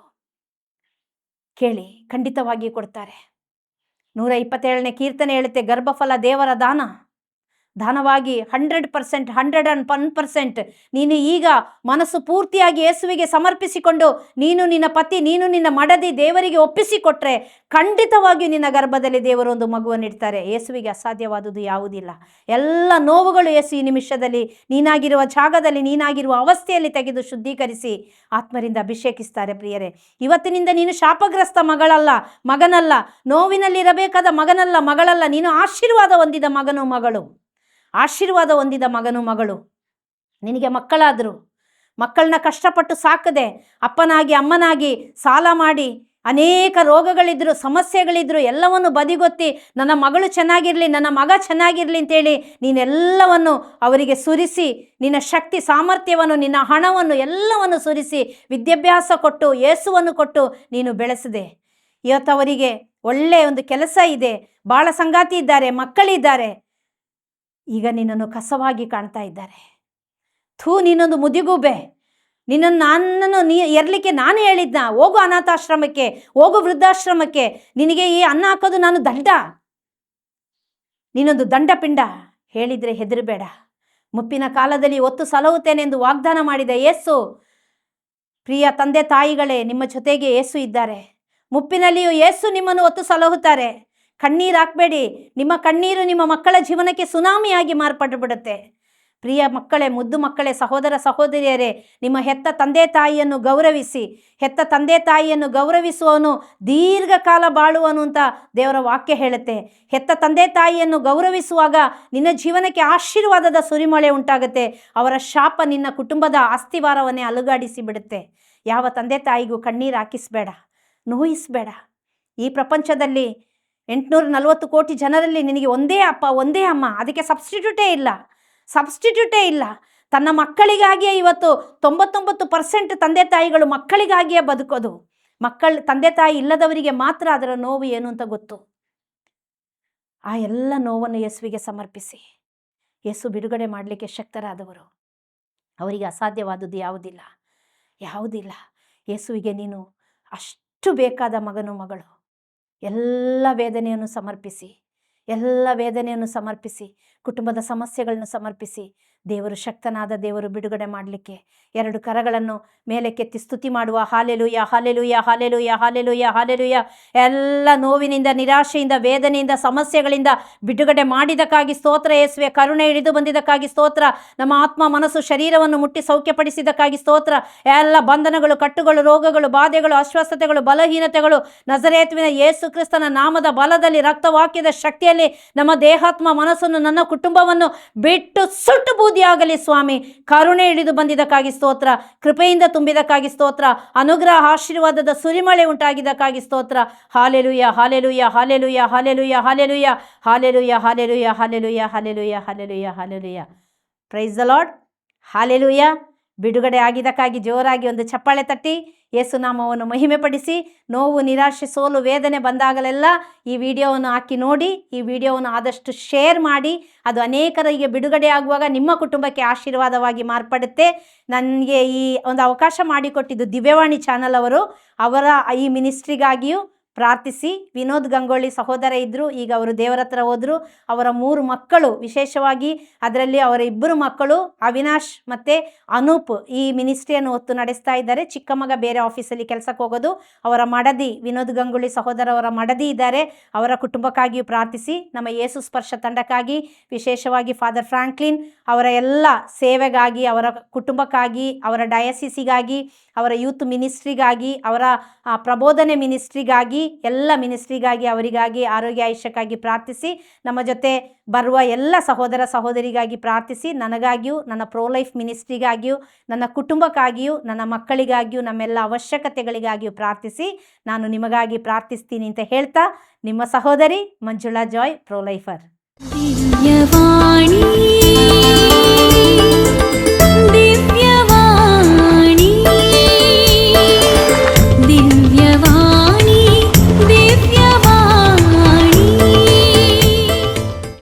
ಕೇಳಿ ಖಂಡಿತವಾಗಿ ಕೊಡ್ತಾರೆ. ನೂರ ಇಪ್ಪತ್ತೇಳನೇ ಕೀರ್ತನೆ ಹೇಳುತ್ತೆ ಗರ್ಭಫಲ ದೇವರ ದಾನ. ದಾನವಾಗಿ hundred percent hundred and one percent ನೀನು ಈಗ ಮನಸ್ಸು ಪೂರ್ತಿಯಾಗಿ ಯೇಸುವಿಗೆ ಸಮರ್ಪಿಸಿಕೊಂಡು ನೀನು ನಿನ್ನ ಪತಿ, ನೀನು ನಿನ್ನ ಮಡದಿ ದೇವರಿಗೆ ಒಪ್ಪಿಸಿಕೊಟ್ರೆ ಖಂಡಿತವಾಗಿಯೂ ನಿನ್ನ ಗರ್ಭದಲ್ಲಿ ದೇವರು ಒಂದು ಮಗುವನ್ನು ಇಡ್ತಾರೆ. ಯೇಸುವಿಗೆ ಅಸಾಧ್ಯವಾದುದು ಯಾವುದಿಲ್ಲ. ಎಲ್ಲ ನೋವುಗಳು ಯೇಸು ಈ ನಿಮಿಷದಲ್ಲಿ ನೀನಾಗಿರುವ ಜಾಗದಲ್ಲಿ, ನೀನಾಗಿರುವ ಅವಸ್ಥೆಯಲ್ಲಿ ತೆಗೆದು ಶುದ್ಧೀಕರಿಸಿ ಆತ್ಮರಿಂದ ಅಭಿಷೇಕಿಸ್ತಾರೆ ಪ್ರಿಯರೇ. ಇವತ್ತಿನಿಂದ ನೀನು ಶಾಪಗ್ರಸ್ತ ಮಗಳಲ್ಲ, ಮಗನಲ್ಲ. ನೋವಿನಲ್ಲಿರಬೇಕಾದ ಮಗನಲ್ಲ, ಮಗಳಲ್ಲ. ನೀನು ಆಶೀರ್ವಾದ ಹೊಂದಿದ ಮಗನು ಮಗಳು. ಆಶೀರ್ವಾದ ಹೊಂದಿದ ಮಗನು ಮಗಳು. ನಿನಗೆ ಮಕ್ಕಳಾದರು. ಮಕ್ಕಳನ್ನ ಕಷ್ಟಪಟ್ಟು ಸಾಕದೆ ಅಪ್ಪನಾಗಿ, ಅಮ್ಮನಾಗಿ ಸಾಲ ಮಾಡಿ ಅನೇಕ ರೋಗಗಳಿದ್ರು, ಸಮಸ್ಯೆಗಳಿದ್ರು, ಎಲ್ಲವನ್ನು ಬದಿಗೊತ್ತಿ ನನ್ನ ಮಗಳು ಚೆನ್ನಾಗಿರಲಿ, ನನ್ನ ಮಗ ಚೆನ್ನಾಗಿರಲಿ ಅಂತೇಳಿ ನೀನೆಲ್ಲವನ್ನು ಅವರಿಗೆ ಸುರಿಸಿ, ನಿನ್ನ ಶಕ್ತಿ, ಸಾಮರ್ಥ್ಯವನ್ನು, ನಿನ್ನ ಹಣವನ್ನು ಎಲ್ಲವನ್ನು ಸುರಿಸಿ ವಿದ್ಯಾಭ್ಯಾಸ ಕೊಟ್ಟು, ಏಸುವನ್ನು ಕೊಟ್ಟು ನೀನು ಬೆಳೆಸಿದೆ. ಇವತ್ತು ಅವರಿಗೆ ಒಳ್ಳೆಯ ಒಂದು ಕೆಲಸ ಇದೆ. ಭಾಳ ಸಂಗಾತಿ ಇದ್ದಾರೆ, ಮಕ್ಕಳಿದ್ದಾರೆ. ಈಗ ನಿನ್ನನ್ನು ಕಸವಾಗಿ ಕಾಣ್ತಾ ಇದ್ದಾರೆ. ಥೂ ನೀನೊಂದು ಮುದಿಗೂಬೆ ನಿನ್ನನ್ನು ನನ್ನನ್ನು ನೀ ಎರಲಿಕ್ಕೆ ನಾನು ಹೇಳಿದ್ನ. ಹೋಗು ಅನಾಥಾಶ್ರಮಕ್ಕೆ, ಹೋಗು ವೃದ್ಧಾಶ್ರಮಕ್ಕೆ. ನಿನಗೆ ಈ ಅನ್ನ ಹಾಕೋದು ನಾನು ದಂಡ. ನೀನೊಂದು ದಂಡಪಿಂಡ. ಹೇಳಿದರೆ ಹೆದರಬೇಡ. ಮುಪ್ಪಿನ ಕಾಲದಲ್ಲಿ ಒತ್ತು ಸಲಹುತ್ತೇನೆ ಎಂದು ವಾಗ್ದಾನ ಮಾಡಿದ ಯೇಸು. ಪ್ರಿಯ ತಂದೆ ತಾಯಿಗಳೇ, ನಿಮ್ಮ ಜೊತೆಗೆ ಯೇಸು ಇದ್ದಾರೆ. ಮುಪ್ಪಿನಲ್ಲಿಯೂ ಯೇಸು ನಿಮ್ಮನ್ನು ಒತ್ತು ಸಲಹುತ್ತಾರೆ. ಕಣ್ಣೀರು ಹಾಕಬೇಡಿ. ನಿಮ್ಮ ಕಣ್ಣೀರು ನಿಮ್ಮ ಮಕ್ಕಳ ಜೀವನಕ್ಕೆ ಸುನಾಮಿಯಾಗಿ ಮಾರ್ಪಟ್ಟು ಬಿಡುತ್ತೆ ಪ್ರಿಯ ಮಕ್ಕಳೇ, ಮುದ್ದು ಮಕ್ಕಳೇ, ಸಹೋದರ ಸಹೋದರಿಯರೇ, ನಿಮ್ಮ ಹೆತ್ತ ತಂದೆ ತಾಯಿಯನ್ನು ಗೌರವಿಸಿ, ಹೆತ್ತ ತಂದೆ ತಾಯಿಯನ್ನು ಗೌರವಿಸುವವನು ದೀರ್ಘಕಾಲ ಬಾಳುವನು ಅಂತ ದೇವರ ವಾಕ್ಯ ಹೇಳುತ್ತೆ. ಹೆತ್ತ ತಂದೆ ತಾಯಿಯನ್ನು ಗೌರವಿಸುವಾಗ ನಿನ್ನ ಜೀವನಕ್ಕೆ ಆಶೀರ್ವಾದದ ಸುರಿಮಳೆ ಉಂಟಾಗುತ್ತೆ. ಅವರ ಶಾಪ ನಿನ್ನ ಕುಟುಂಬದ ಅಸ್ಥಿವಾರವನ್ನೇ ಅಲುಗಾಡಿಸಿ ಬಿಡುತ್ತೆ ಯಾವ ತಂದೆ ತಾಯಿಗೂ ಕಣ್ಣೀರು ಹಾಕಿಸ್ಬೇಡ, ನೋಯಿಸ್ಬೇಡ. ಈ ಪ್ರಪಂಚದಲ್ಲಿ ಎಂಟುನೂರ ನಲವತ್ತು ಕೋಟಿ ಜನರಲ್ಲಿ ನಿನಗೆ ಒಂದೇ ಅಪ್ಪ, ಒಂದೇ ಅಮ್ಮ. ಅದಕ್ಕೆ ಸಬ್ಸ್ಟಿಟ್ಯೂಟೇ ಇಲ್ಲ. ಸಬ್ಸ್ಟಿಟ್ಯೂಟೇ ಇಲ್ಲ. ತನ್ನ ಮಕ್ಕಳಿಗಾಗಿಯೇ ಇವತ್ತು ತೊಂಬತ್ತೊಂಬತ್ತು ಪರ್ಸೆಂಟ್ ತಂದೆ ತಾಯಿಗಳು ಮಕ್ಕಳಿಗಾಗಿಯೇ ಬದುಕೋದು. ಮಕ್ಕಳ, ತಂದೆ ತಾಯಿ ಇಲ್ಲದವರಿಗೆ ಮಾತ್ರ ಅದರ ನೋವು ಏನು ಅಂತ ಗೊತ್ತು. ಆ ಎಲ್ಲ ನೋವನ್ನು ಯೇಸುವಿಗೆ ಸಮರ್ಪಿಸಿ. ಯೇಸು ಬಿಡುಗಡೆ ಮಾಡಲಿಕ್ಕೆ ಶಕ್ತರಾದವರು. ಅವರಿಗೆ ಅಸಾಧ್ಯವಾದದ್ದು ಯಾವುದಿಲ್ಲ? ಯಾವುದಿಲ್ಲ. ಯೇಸುವಿಗೆ ನೀನು ಅಷ್ಟು ಬೇಕಾದ ಮಗನು ಮಗಳು? ಎಲ್ಲ ವೇದನೆಯನ್ನು ಸಮರ್ಪಿಸಿ ಎಲ್ಲ ವೇದನೆಯನ್ನು ಸಮರ್ಪಿಸಿ ಕುಟುಂಬದ ಸಮಸ್ಯೆಗಳನ್ನು ಸಮರ್ಪಿಸಿ ದೇವರು ಶಕ್ತನಾದ ದೇವರು ಬಿಡುಗಡೆ ಮಾಡಲಿಕ್ಕೆ. ಎರಡು ಕರಗಳನ್ನು ಮೇಲೆ ಕೆತ್ತಿ ಸ್ತುತಿ ಮಾಡುವ. Hallelujah hallelujah hallelujah hallelujah hallelujah. ಎಲ್ಲ ನೋವಿನಿಂದ, ನಿರಾಶೆಯಿಂದ, ವೇದನೆಯಿಂದ, ಸಮಸ್ಯೆಗಳಿಂದ ಬಿಡುಗಡೆ ಮಾಡಿದಕ್ಕಾಗಿ ಸ್ತೋತ್ರ. ಯೇಸುವೆ, ಕರುಣೆ ಹಿಡಿದು ಬಂದಿದ್ದಕ್ಕಾಗಿ ಸ್ತೋತ್ರ. ನಮ್ಮ ಆತ್ಮ, ಮನಸ್ಸು, ಶರೀರವನ್ನು ಮುಟ್ಟಿ ಸೌಖ್ಯಪಡಿಸಿದ್ದಕ್ಕಾಗಿ ಸ್ತೋತ್ರ. ಎಲ್ಲ ಬಂಧನಗಳು, ಕಟ್ಟುಗಳು, ರೋಗಗಳು, ಬಾಧೆಗಳು, ಅಸ್ವಸ್ಥತೆಗಳು, ಬಲಹೀನತೆಗಳು ನಜರೇತುವಿನ ಯೇಸು ಕ್ರಿಸ್ತನ ನಾಮದ ಬಲದಲ್ಲಿ, ರಕ್ತವಾಕ್ಯದ ಶಕ್ತಿಯಲ್ಲಿ ನಮ್ಮ ದೇಹಾತ್ಮ ಮನಸ್ಸನ್ನು, ನನ್ನ ಕುಟುಂಬವನ್ನು ಬಿಟ್ಟು ಸುಟ್ಟು ಬೂದಿಯಾಗಲಿ ಸ್ವಾಮಿ ಕರುಣೆ ಇಳಿದು ಬಂದಿದ್ದಕ್ಕಾಗಿ ಸ್ತೋತ್ರ ಕೃಪೆಯಿಂದ ತುಂಬಿದಕ್ಕಾಗಿ ಸ್ತೋತ್ರ ಅನುಗ್ರಹ ಆಶೀರ್ವಾದದ ಸುರಿಮಳೆ ಉಂಟಾಗಿದ್ದಕ್ಕಾಗಿ ಸ್ತೋತ್ರ hallelujah hallelujah hallelujah hallelujah hallelujah hallelujah hallelujah hallelujah hallelujah hallelujah hallelujah praise the Lord hallelujah ಬಿಡುಗಡೆ ಆಗಿದ್ದಕ್ಕಾಗಿ ಜೋರಾಗಿ ಒಂದು ಚಪ್ಪಾಳೆ ತಟ್ಟಿ ಯೇಸುನಾಮವನ್ನು ಮಹಿಮೆಪಡಿಸಿ ನೋವು, ನಿರಾಶೆ, ಸೋಲು, ವೇದನೆ ಬಂದಾಗಲೆಲ್ಲ ಈ ವಿಡಿಯೋವನ್ನು ಹಾಕಿ ನೋಡಿ, ಈ ವಿಡಿಯೋವನ್ನು ಆದಷ್ಟು ಶೇರ್ ಮಾಡಿ, ಅದು ಅನೇಕರಿಗೆ ಬಿಡುಗಡೆ ಆಗುವಾಗ ನಿಮ್ಮ ಕುಟುಂಬಕ್ಕೆ ಆಶೀರ್ವಾದವಾಗಿ ಮಾರ್ಪಡುತ್ತೆ. ನನಗೆ ಈ ಒಂದು ಅವಕಾಶ ಮಾಡಿಕೊಟ್ಟಿದ್ದು ದಿವ್ಯವಾಣಿ ಚಾನಲ್ ಅವರು, ಅವರ ಈ ಮಿನಿಸ್ಟ್ರಿಗಾಗಿಯೂ ಪ್ರಾರ್ಥಿಸಿ. ವಿನೋದ್ ಗಂಗೊಳ್ಳಿ ಸಹೋದರ ಇದ್ದರು ಈಗ ಅವರು ದೇವರ ಹತ್ರ ಹೋದರು. ಅವರ ಮೂರು ಮಕ್ಕಳು, ವಿಶೇಷವಾಗಿ ಅದರಲ್ಲಿ ಅವರ ಇಬ್ಬರು ಮಕ್ಕಳು, ಅವಿನಾಶ್ ಮತ್ತು ಅನೂಪ್ ಈ ಮಿನಿಸ್ಟ್ರಿಯನ್ನು ಹೊತ್ತು ನಡೆಸ್ತಾ ಇದ್ದಾರೆ. ಚಿಕ್ಕ ಮಗ ಬೇರೆ ಆಫೀಸಲ್ಲಿ ಕೆಲಸಕ್ಕೆ ಹೋಗೋದು. ಅವರ ಮಡದಿ, ವಿನೋದ್ ಗಂಗೊಳ್ಳಿ ಸಹೋದರ ಅವರ ಮಡದಿ ಇದ್ದಾರೆ. ಅವರ ಕುಟುಂಬಕ್ಕಾಗಿಯೂ ಪ್ರಾರ್ಥಿಸಿ. ನಮ್ಮ ಯೇಸು ಸ್ಪರ್ಶ ತಂಡಕ್ಕಾಗಿ, ವಿಶೇಷವಾಗಿ ಫಾದರ್ ಫ್ರಾಂಕ್ಲಿನ್, ಅವರ ಎಲ್ಲ ಸೇವೆಗಾಗಿ, ಅವರ ಕುಟುಂಬಕ್ಕಾಗಿ, ಅವರ ಡಯಾಸಿಸಿಗಾಗಿ, ಅವರ ಯೂತ್ ಮಿನಿಸ್ಟ್ರಿಗಾಗಿ, ಅವರ ಪ್ರಬೋಧನೆ ಮಿನಿಸ್ಟ್ರಿಗಾಗಿ ಎಲ್ಲ ಮಿನಿಸ್ಟ್ರಿಗಾಗಿ, ಅವರಿಗಾಗಿ, ಆರೋಗ್ಯ ಆಯುಷ್ಯಕ್ಕಾಗಿ ಪ್ರಾರ್ಥಿಸಿ, ನಮ್ಮ ಜೊತೆ ಬರುವ ಎಲ್ಲ ಸಹೋದರ ಸಹೋದರಿಗಾಗಿ ಪ್ರಾರ್ಥಿಸಿ, ನನಗಾಗಿಯೂ, ನನ್ನ ಪ್ರೋ ಲೈಫ್ ಮಿನಿಸ್ಟ್ರಿಗಾಗಿಯೂ, ನನ್ನ ಕುಟುಂಬಕ್ಕಾಗಿಯೂ, ನನ್ನ ಮಕ್ಕಳಿಗಾಗಿಯೂ, ನಮ್ಮೆಲ್ಲ ಅವಶ್ಯಕತೆಗಳಿಗಾಗಿಯೂ ಪ್ರಾರ್ಥಿಸಿ, ನಾನು ನಿಮಗಾಗಿ ಪ್ರಾರ್ಥಿಸ್ತೀನಿ ಅಂತ ಹೇಳ್ತಾ, ನಿಮ್ಮ ಸಹೋದರಿ ಮಂಜುಳಾ ಜಾಯ್ ಪ್ರೋ ಲೈಫರ್